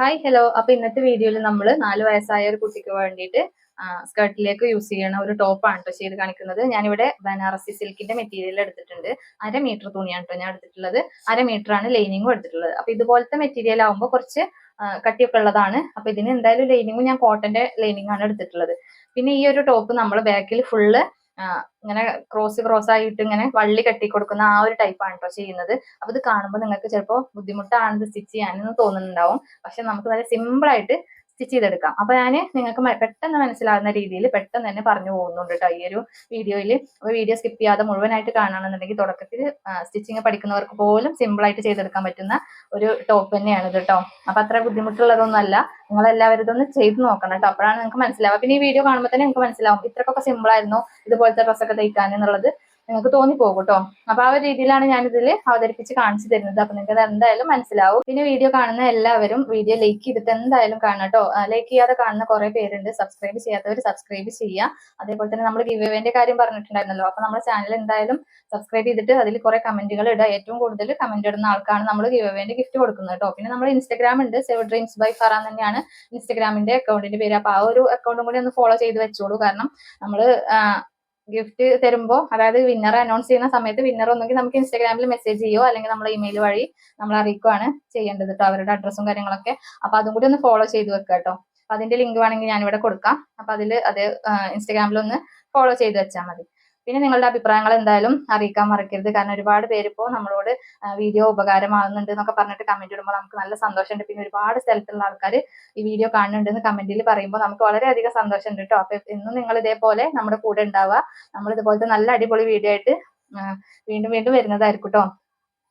Hi hello അപ്പൊ ഇന്നത്തെ വീഡിയോയിൽ നമ്മൾ നാല് വയസ്സായ ഒരു കുട്ടിക്ക് വേണ്ടിയിട്ട് സ്കർട്ടിലേക്ക് യൂസ് ചെയ്യണ ഒരു ടോപ്പാണ് കേട്ടോ ചെയ്ത് കാണിക്കുന്നത്. ഞാനിവിടെ ബനാറസി സിൽക്കിന്റെ മെറ്റീരിയൽ എടുത്തിട്ടുണ്ട്. അര മീറ്റർ തുണിയാണ് കേട്ടോ ഞാൻ എടുത്തിട്ടുള്ളത്. അര മീറ്റർ ആണ് ലൈനിങ്ങും എടുത്തിട്ടുള്ളത്. അപ്പൊ ഇതുപോലത്തെ മെറ്റീരിയൽ ആകുമ്പോൾ കുറച്ച് കട്ടിയൊക്കെ ഉള്ളതാണ്. അപ്പൊ ഇതിന് എന്തായാലും ലൈനിങ്ങും ഞാൻ കോട്ടന്റെ ലൈനിങ് ആണ് എടുത്തിട്ടുള്ളത്. പിന്നെ ഈ ഒരു ടോപ്പ് നമ്മൾ ബാക്കിൽ ഫുള്ള് ഇങ്ങനെ ക്രോസ് ക്രോസ് ആയിട്ട് ഇങ്ങനെ വള്ളി കെട്ടി കൊടുക്കുന്ന ആ ഒരു ടൈപ്പാണ് കേട്ടോ ചെയ്യുന്നത്. അപ്പൊ ഇത് കാണുമ്പോൾ നിങ്ങൾക്ക് ചിലപ്പോൾ ബുദ്ധിമുട്ടാണ് ഇത് സ്റ്റിച്ച് ചെയ്യാനെന്ന് തോന്നുന്നുണ്ടാവും. പക്ഷെ നമുക്ക് നല്ല സിമ്പിൾ ആയിട്ട് സ്റ്റിച്ച് ചെയ്തെടുക്കാം. അപ്പൊ ഞാൻ നിങ്ങൾക്ക് പെട്ടെന്ന് മനസ്സിലാകുന്ന രീതിയിൽ പെട്ടെന്ന് തന്നെ പറഞ്ഞു പോകുന്നുണ്ട് കേട്ടോ ഈ ഒരു വീഡിയോയിൽ വീഡിയോ സ്കിപ്പ് ചെയ്യാതെ മുഴുവനായിട്ട് കാണുകയാണെന്നുണ്ടെങ്കിൽ തുടക്കത്തിൽ സ്റ്റിച്ചിങ് പഠിക്കുന്നവർക്ക് പോലും സിമ്പിൾ ആയിട്ട് ചെയ്തെടുക്കാൻ പറ്റുന്ന ഒരു ടോപ്പ് തന്നെയാണ് ഇത് കേട്ടോ അപ്പൊ അത്ര ബുദ്ധിമുട്ടുള്ളതൊന്നുമല്ല. നിങ്ങൾ എല്ലാവരും ഇതൊന്ന് ചെയ്ത് നോക്കണം കേട്ടോ അപ്പോഴാണ് നിങ്ങൾക്ക് മനസ്സിലാവുക. പിന്നെ ഈ വീഡിയോ കാണുമ്പോൾ തന്നെ നിങ്ങൾക്ക് മനസ്സിലാവും. ഇത്രക്കൊക്കെ സിമ്പിൾ ആയിരുന്നു. ഇതുപോലത്തെ ഡ്രസ്സൊക്കെ തയ്ക്കാൻ എന്നുള്ളത് നിങ്ങൾക്ക് തോന്നിപ്പോകും കേട്ടോ അപ്പൊ ആ ഒരു രീതിയിലാണ് ഞാൻ ഇതിൽ അവതരിപ്പിച്ച് കാണിച്ചു തരുന്നത്. അപ്പൊ നിങ്ങൾക്ക് എന്തായാലും മനസ്സിലാവും. പിന്നെ വീഡിയോ കാണുന്ന എല്ലാവരും വീഡിയോ ലൈക്ക് ചെയ്തിട്ട് എന്തായാലും കാണണം കേട്ടോ ലൈക്ക് ചെയ്യാതെ കാണുന്ന കുറെ പേരുണ്ട്. സബ്സ്ക്രൈബ് ചെയ്യാത്തവർ സബ്സ്ക്രൈബ് ചെയ്യുക അതേപോലെ തന്നെ നമ്മൾ ഗിവ് എവേന്റെ കാര്യം പറഞ്ഞിട്ടുണ്ടായിരുന്നല്ലോ. അപ്പൊ നമ്മുടെ ചാനൽ എന്തായാലും സബ്സ്ക്രൈബ് ചെയ്തിട്ട് അതിൽ കുറെ കമന്റുകൾ ഇടുക ഏറ്റവും കൂടുതൽ കമന്റ് ഇടുന്ന ആൾക്കാണ് നമ്മൾ ഗിവ് എവേന്റെ ഗിഫ്റ്റ് കൊടുക്കുന്നത് കേട്ടോ പിന്നെ നമ്മൾ ഇൻസ്റ്റാഗ്രാം ഉണ്ട്. സേവ് ഡ്രീംസ് ബൈ ഫറ തന്നെയാണ് ഇൻസ്റ്റാഗ്രാമിന്റെ അക്കൗണ്ടിന്റെ പേര്. അപ്പൊ ആ ഒരു അക്കൗണ്ടും കൂടി ഒന്ന് ഫോളോ ചെയ്ത് വെച്ചോളൂ. കാരണം നമ്മൾ ഗിഫ്റ്റ് തരുമ്പോൾ അതായത് വിന്നർ അനൗൺസ് ചെയ്യുന്ന സമയത്ത് വിന്നർ ഒന്നെങ്കിൽ നമുക്ക് ഇൻസ്റ്റാഗ്രാമിൽ മെസ്സേജ് ചെയ്യോ അല്ലെങ്കിൽ നമ്മൾ ഇമെയിൽ വഴി നമ്മൾ അറിയിക്കുകയാണ് ചെയ്യേണ്ടത് കേട്ടോ അവരുടെ അഡ്രസ്സും കാര്യങ്ങളൊക്കെ. അപ്പൊ അതും കൂടി ഒന്ന് ഫോളോ ചെയ്ത് വെക്കുക കേട്ടോ അപ്പൊ അതിന്റെ ലിങ്ക് വേണമെങ്കിൽ ഞാനിവിടെ കൊടുക്കാം. അപ്പൊ അതിൽ അത് ഇൻസ്റ്റാഗ്രാമിൽ ഒന്ന് ഫോളോ ചെയ്ത് വെച്ചാൽ മതി. പിന്നെ നിങ്ങളുടെ അഭിപ്രായങ്ങൾ എന്തായാലും അറിയിക്കാൻ മറക്കരുത്. കാരണം ഒരുപാട് പേര് ഇപ്പോൾ നമ്മളോട് വീഡിയോ ഉപകാരമാകുന്നുണ്ട് എന്നൊക്കെ പറഞ്ഞിട്ട് കമന്റ് ഇടുമ്പോൾ നമുക്ക് നല്ല സന്തോഷമുണ്ട്. പിന്നെ ഒരുപാട് സ്ഥലത്തുള്ള ആൾക്കാർ ഈ വീഡിയോ കാണുന്നുണ്ട് എന്ന് കമന്റിൽ പറയുമ്പോൾ നമുക്ക് വളരെയധികം സന്തോഷമുണ്ട് കേട്ടോ അപ്പൊ എന്നും നിങ്ങൾ ഇതേപോലെ നമ്മുടെ കൂടെ ഉണ്ടാവുക. നമ്മൾ ഇതുപോലത്തെ നല്ല അടിപൊളി വീഡിയോ ആയിട്ട് വീണ്ടും വീണ്ടും വരുന്നതായിരിക്കും കേട്ടോ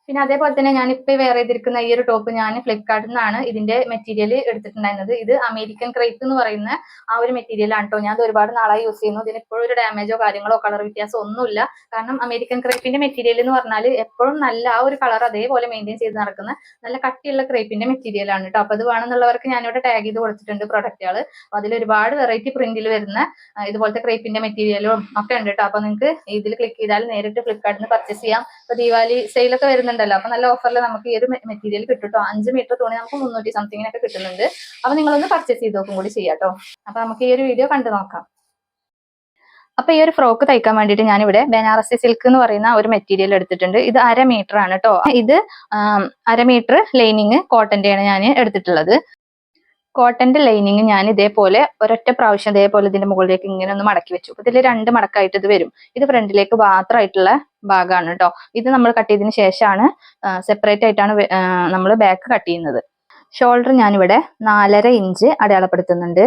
പിന്നെ അതേപോലെ തന്നെ ഞാൻ ഇപ്പൊ വെയർ ചെയ്തിരിക്കുന്ന ഈ ഒരു ടോപ്പ് ഞാൻ ഫ്ലിപ്കാർട്ടിൽ നിന്നാണ് ഇതിന്റെ മെറ്റീരിയൽ എടുത്തിട്ടുണ്ടായിരുന്നത്. ഇത് അമേരിക്കൻ ക്രേപ്പ് എന്ന് പറയുന്ന ആ ഒരു മെറ്റീരിയൽ ആണ് കേട്ടോ ഞാൻ ഇത് ഒരുപാട് നാളായി യൂസ് ചെയ്യുന്നു. ഇതിന് ഇപ്പോഴും ഒരു ഡാമേജോ കാര്യങ്ങളോ കളർ വ്യത്യാസമോ ഒന്നുമില്ല. കാരണം അമേരിക്കൻ ക്രേപ്പിന്റെ മെറ്റീരിയൽ എന്ന് പറഞ്ഞാൽ എപ്പോഴും നല്ല ആ ഒരു കളർ അതേപോലെ മെയിന്റെയിൻ ചെയ്ത് നടക്കുന്ന നല്ല കട്ടിയുള്ള ക്രേപ്പിന്റെ മെറ്റീരിയൽ ആണ് കേട്ടോ അപ്പൊ അത് വേണമെന്നുള്ളവർക്ക് ഞാനിവിടെ ടാഗ് ചെയ്ത് കൊടുത്തിട്ടുണ്ട് പ്രൊഡക്റ്റുകൾ അപ്പൊ അതിൽ ഒരുപാട് വെറൈറ്റി പ്രിന്റിൽ വരുന്ന ഇതുപോലത്തെ ക്രേപ്പിന്റെ മെറ്റീരിയലും ഒക്കെ ഉണ്ട് കേട്ടോ അപ്പൊ നിങ്ങൾക്ക് ഇതിൽ ക്ലിക്ക് ചെയ്താൽ നേരിട്ട് ഫ്ലിപ്കാർട്ടിൽ നിന്ന് പർച്ചേസ് ചെയ്യാം. ഇപ്പൊ ദീപാവലി സെയിലൊക്കെ വരുന്നുണ്ടല്ലോ അപ്പൊ നല്ല ഓഫറിൽ നമുക്ക് ഈ ഒരു മെറ്റീരിയൽ കിട്ടും അഞ്ച് മീറ്റർ തുണി നമുക്ക് മുന്നൂറ്റി സംതിങ്ങിനൊക്കെ കിട്ടുന്നുണ്ട്. അപ്പൊ നിങ്ങളൊന്ന് പർച്ചേസ് ചെയ്ത് നോക്കും കൂടി ചെയ്യാം കേട്ടോ അപ്പൊ നമുക്ക് ഈ ഒരു വീഡിയോ കണ്ടു നോക്കാം. അപ്പൊ ഈ ഒരു ഫ്രോക്ക് തയ്ക്കാൻ വേണ്ടിയിട്ട് ഞാനിവിടെ ബനാറസി സിൽക്ക് എന്ന് പറയുന്ന ഒരു മെറ്റീരിയൽ എടുത്തിട്ടുണ്ട്. ഇത് അര മീറ്റർ ആണ് കേട്ടോ ഇത് അര മീറ്റർ ലൈനിങ് കോട്ടന്റെയാണ് ഞാൻ എടുത്തിട്ടുള്ളത്. കോട്ടന്റെ ലൈനിങ് ഞാൻ ഇതേപോലെ ഒരൊറ്റ പ്രാവശ്യം ഇതേപോലെ ഇതിന്റെ മുകളിലേക്ക് ഇങ്ങനെ ഒന്ന് മടക്കി വെച്ചു. അപ്പൊ ഇതിൽ രണ്ട് മടക്കായിട്ട് ഇത് വരും. ഇത് ഫ്രണ്ടിലേക്ക് മാത്രമായിട്ടുള്ള ഭാഗമാണ് കേട്ടോ ഇത് നമ്മൾ കട്ട് ചെയ്തതിന് ശേഷമാണ് സെപ്പറേറ്റ് ആയിട്ടാണ് നമ്മൾ ബാക്ക് കട്ട് ചെയ്യുന്നത്. ഷോൾഡർ ഞാനിവിടെ നാലര ഇഞ്ച് അടയാളപ്പെടുത്തുന്നുണ്ട്.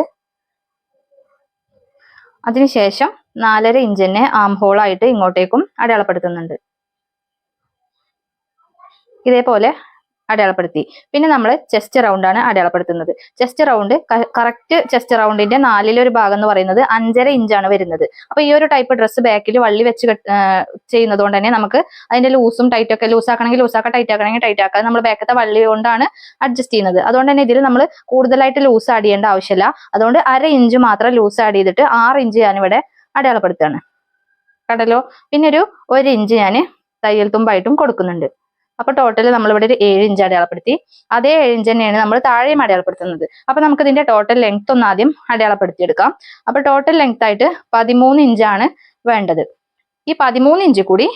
അതിനുശേഷം നാലര ഇഞ്ച് തന്നെ ആം ഹോൾ ആയിട്ട് ഇങ്ങോട്ടേക്കും അടയാളപ്പെടുത്തുന്നുണ്ട്. ഇതേപോലെ അടയാളപ്പെടുത്തി. പിന്നെ നമ്മൾ ചെസ്റ്റ് റൗണ്ട് ആണ് അടയാളപ്പെടുത്തുന്നത്. ചെസ്റ്റ് റൗണ്ട് കറക്റ്റ് ചെസ്റ്റ് റൗണ്ടിന്റെ നാലിലൊരു ഭാഗം എന്ന് പറയുന്നത് അഞ്ചര ഇഞ്ചാണ് വരുന്നത്. അപ്പൊ ഈ ഒരു ടൈപ്പ് ഡ്രസ്സ് ബാക്കിൽ വള്ളി വെച്ച് ചെയ്യുന്നത് കൊണ്ട് തന്നെ നമുക്ക് അതിന്റെ ലൂസും ടൈറ്റ് ഒക്കെ ലൂസ് ആക്കണമെങ്കിൽ ലൂസ് ടൈറ്റ് ആക്കണമെങ്കിൽ ടൈറ്റ് ആക്കാം. നമ്മൾ ബാക്കത്തെ വള്ളി കൊണ്ടാണ് അഡ്ജസ്റ്റ് ചെയ്യുന്നത്. അതുകൊണ്ട് തന്നെ ഇതിൽ നമ്മൾ കൂടുതലായിട്ട് ലൂസ് ആഡ് ചെയ്യേണ്ട ആവശ്യമില്ല. അതുകൊണ്ട് അര ഇഞ്ച് മാത്രം ലൂസ് ആഡ് ചെയ്തിട്ട് ആറ് ഇഞ്ച് ഞാനിവിടെ അടയാളപ്പെടുത്തുകയാണ്. കടലോ പിന്നെ ഒരു ഒരു ഇഞ്ച് ഞാൻ തയ്യൽ തുമ്പായിട്ടും കൊടുക്കുന്നുണ്ട്. അപ്പൊ ടോട്ടൽ നമ്മളിവിടെ ഒരു ഏഴ് ഇഞ്ച് അടയാളപ്പെടുത്തി. അതേ ഏഴ് ഇഞ്ച് തന്നെയാണ് നമ്മൾ താഴെയും അടയാളപ്പെടുത്തുന്നത്. അപ്പൊ നമുക്ക് ഇതിന്റെ ടോട്ടൽ ലെങ്ത് ഒന്ന് ആദ്യം അടയാളപ്പെടുത്തിയെടുക്കാം. അപ്പൊ ടോട്ടൽ ലെങ്ത് ആയിട്ട് പതിമൂന്ന് ഇഞ്ചാണ് വേണ്ടത്. ഈ പതിമൂന്ന് ഇഞ്ച് കൂടി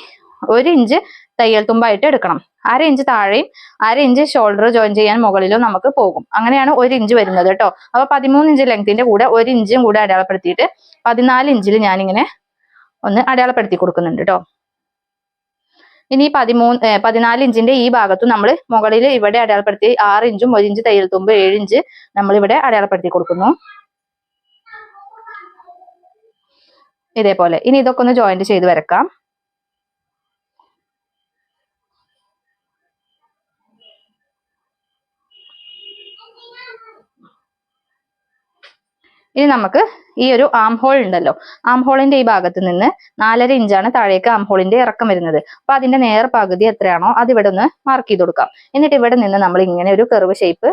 ഒരു ഇഞ്ച് തയ്യൽ തുമ്പായിട്ട് എടുക്കണം. അര ഇഞ്ച് താഴെയും അര ഇഞ്ച് ഷോൾഡർ ജോയിൻ ചെയ്യാൻ മുകളിലും നമുക്ക് പോകും. അങ്ങനെയാണ് ഒരു ഇഞ്ച് വരുന്നത് കേട്ടോ. അപ്പൊ പതിമൂന്ന് ഇഞ്ച് ലെങ്ത്തിന്റെ കൂടെ ഒരു ഇഞ്ചും കൂടെ അടയാളപ്പെടുത്തിയിട്ട് പതിനാല് ഇഞ്ചിൽ ഞാനിങ്ങനെ ഒന്ന് അടയാളപ്പെടുത്തി കൊടുക്കുന്നുണ്ട് കേട്ടോ. ഇനി പതിമൂന്ന് പതിനാല് ഇഞ്ചിന്റെ ഈ ഭാഗത്തും നമ്മൾ മുകളിൽ ഇവിടെ അടയാളപ്പെടുത്തി ആറ് ഇഞ്ചും ഒരു ഇഞ്ച് തയ്യൽ തുമ്പ് ഏഴ് ഇഞ്ച് നമ്മൾ ഇവിടെ അടയാളപ്പെടുത്തി കൊടുക്കുന്നു. ഇതേപോലെ. ഇനി ഇതൊക്കെ ഒന്ന് ജോയിന്റ് ചെയ്ത് വരക്കാം. ഇനി നമുക്ക് ഈ ഒരു ആം ഹോൾ ഉണ്ടല്ലോ. ആം ഹോളിന്റെ ഈ ഭാഗത്ത് നിന്ന് നാലര ഇഞ്ചാണ് താഴേക്ക് ആം ഹോളിന്റെ ഇറക്കം വരുന്നത്. അപ്പൊ അതിന്റെ നേർ പകുതി എത്രയാണോ അത് ഇവിടെ ഒന്ന് മാർക്ക് ചെയ്ത് കൊടുക്കാം. എന്നിട്ട് ഇവിടെ നിന്ന് നമ്മൾ ഇങ്ങനെ ഒരു കർവ് ഷേപ്പ്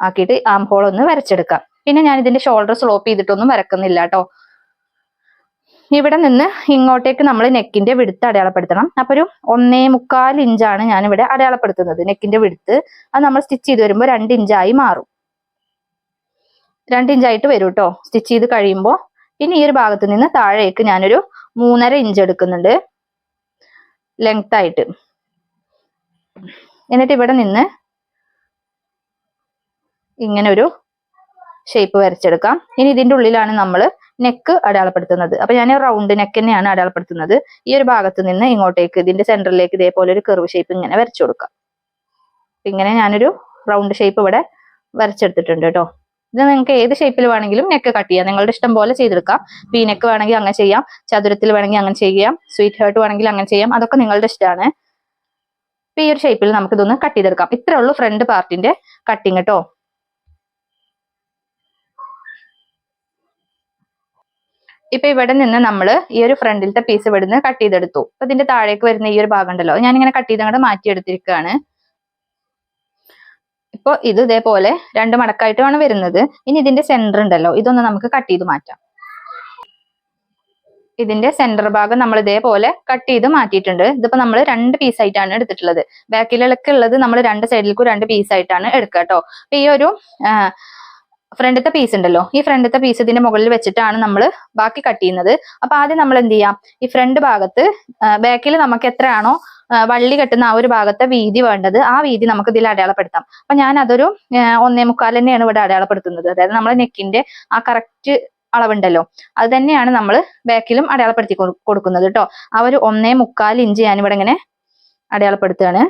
ആക്കിയിട്ട് ആം ഹോൾ ഒന്ന് വരച്ചെടുക്കാം. പിന്നെ ഞാൻ ഇതിന്റെ ഷോൾഡർ സ്ലോപ്പ് ചെയ്തിട്ടൊന്നും വരക്കുന്നില്ല കേട്ടോ. ഇവിടെ നിന്ന് ഇങ്ങോട്ടേക്ക് നമ്മൾ നെക്കിന്റെ വിടുത്ത് അടയാളപ്പെടുത്തണം. അപ്പൊ ഒരു ഒന്നേ മുക്കാൽ ഇഞ്ചാണ് ഞാൻ ഇവിടെ അടയാളപ്പെടുത്തുന്നത്. നെക്കിന്റെ വിടുത്ത് അത് നമ്മൾ സ്റ്റിച്ച് ചെയ്ത് വരുമ്പോൾ രണ്ട് ഇഞ്ചായി മാറും. രണ്ട് ഇഞ്ചായിട്ട് വരും കേട്ടോ സ്റ്റിച്ച് ചെയ്ത് കഴിയുമ്പോൾ ഇനി ഈ ഒരു ഭാഗത്ത് നിന്ന് താഴേക്ക് ഞാനൊരു മൂന്നര ഇഞ്ച് എടുക്കുന്നുണ്ട്. ലെങ്ത് ആയിട്ട്. എന്നിട്ട് ഇവിടെ നിന്ന് ഇങ്ങനെ ഒരു ഷേപ്പ് വരച്ചെടുക്കാം. ഇനി ഇതിന്റെ ഉള്ളിലാണ് നമ്മൾ നെക്ക് അടയാളപ്പെടുത്തുന്നത്. അപ്പൊ ഞാൻ റൗണ്ട് നെക്ക് തന്നെയാണ് അടയാളപ്പെടുത്തുന്നത്. ഈ ഒരു ഭാഗത്ത് നിന്ന് ഇങ്ങോട്ടേക്ക് ഇതിന്റെ സെന്ററിലേക്ക് ഇതേപോലെ ഒരു കർവ് ഷേപ്പ് ഇങ്ങനെ വരച്ചു കൊടുക്കാം. ഇങ്ങനെ ഞാനൊരു റൗണ്ട് ഷേപ്പ് ഇവിടെ വരച്ചെടുത്തിട്ടുണ്ട് കേട്ടോ. ഇത് നിങ്ങൾക്ക് ഏത് ഷേപ്പിൽ വേണമെങ്കിലും നെക്ക് കട്ട് ചെയ്യാം. നിങ്ങളുടെ ഇഷ്ടം പോലെ ചെയ്തെടുക്കാം. പി നെക്ക് വേണമെങ്കിൽ അങ്ങനെ ചെയ്യാം. ചതുരത്തിൽ വേണമെങ്കിൽ അങ്ങനെ ചെയ്യാം. സ്വീറ്റ് ഹേർട്ട് വേണമെങ്കിൽ അങ്ങനെ ചെയ്യാം. അതൊക്കെ നിങ്ങളുടെ ഇഷ്ടമാണ്. ഈ ഒരു ഷേപ്പിൽ നമുക്ക് ഇതൊന്ന് കട്ട് ചെയ്തെടുക്കാം. ഇത്രേ ഉള്ളൂ ഫ്രണ്ട് പാർട്ടിന്റെ കട്ടിങ് കേട്ടോ ഇപ്പൊ ഇവിടെ നിന്ന് നമ്മൾ ഈ ഒരു ഫ്രണ്ടിലത്തെ പീസ് ഇവിടുന്ന് കട്ട് ചെയ്തെടുത്തു. അപ്പൊ ഇതിന്റെ താഴേക്ക് വരുന്ന ഈ ഒരു ഭാഗം ഉണ്ടല്ലോ. ഞാനിങ്ങനെ കട്ട് ചെയ്ത് അങ്ങോട്ട് മാറ്റിയെടുത്തിരിക്കുകയാണ്. ഇപ്പൊ ഇത് ഇതേപോലെ രണ്ട് മടക്കായിട്ടാണ് വരുന്നത്. ഇനി ഇതിന്റെ സെന്റർ ഉണ്ടല്ലോ ഇതൊന്ന് നമുക്ക് കട്ട് ചെയ്ത് മാറ്റാം. ഇതിന്റെ സെന്റർ ഭാഗം നമ്മൾ ഇതേപോലെ കട്ട് ചെയ്ത് മാറ്റിയിട്ടുണ്ട്. ഇതിപ്പോ നമ്മൾ രണ്ട് പീസ് ആയിട്ടാണ് എടുത്തിട്ടുള്ളത്. ബാക്കിലൊക്കെ ഉള്ളത് നമ്മൾ രണ്ട് സൈഡിലേക്കും രണ്ട് പീസ് ആയിട്ടാണ് എടുക്കുക കേട്ടോ. അപ്പൊ ഈ ഒരു ഫ്രണ്ടത്തെ പീസ് ഉണ്ടല്ലോ ഈ ഫ്രണ്ടത്തെ പീസ് ഇതിന്റെ മുകളിൽ വെച്ചിട്ടാണ് നമ്മൾ ബാക്കി കട്ട് ചെയ്യുന്നത്. അപ്പൊ ആദ്യം നമ്മൾ എന്ത് ചെയ്യാം? ഈ ഫ്രണ്ട് ഭാഗത്ത് ബാക്കിൽ നമുക്ക് എത്രയാണോ വള്ളി കെട്ടുന്ന ആ ഒരു ഭാഗത്തെ വീതി വേണ്ടത് ആ വീതി നമുക്ക് ഇതിൽ അടയാളപ്പെടുത്താം. അപ്പൊ ഞാൻ അതൊരു ഒന്നേ മുക്കാൽ തന്നെയാണ് ഇവിടെ അടയാളപ്പെടുത്തുന്നത്. അതായത് നമ്മൾ നെക്കിന്റെ ആ കറക്റ്റ് അളവുണ്ടല്ലോ. അത് തന്നെയാണ് നമ്മൾ ബാക്കിലും അടയാളപ്പെടുത്തി കൊടുക്കുന്നത് കേട്ടോ ആ ഒരു ഒന്നേ മുക്കാൽ ഇഞ്ച് ഞാൻ ഇവിടെ ഇങ്ങനെ അടയാളപ്പെടുത്തുകയാണ്.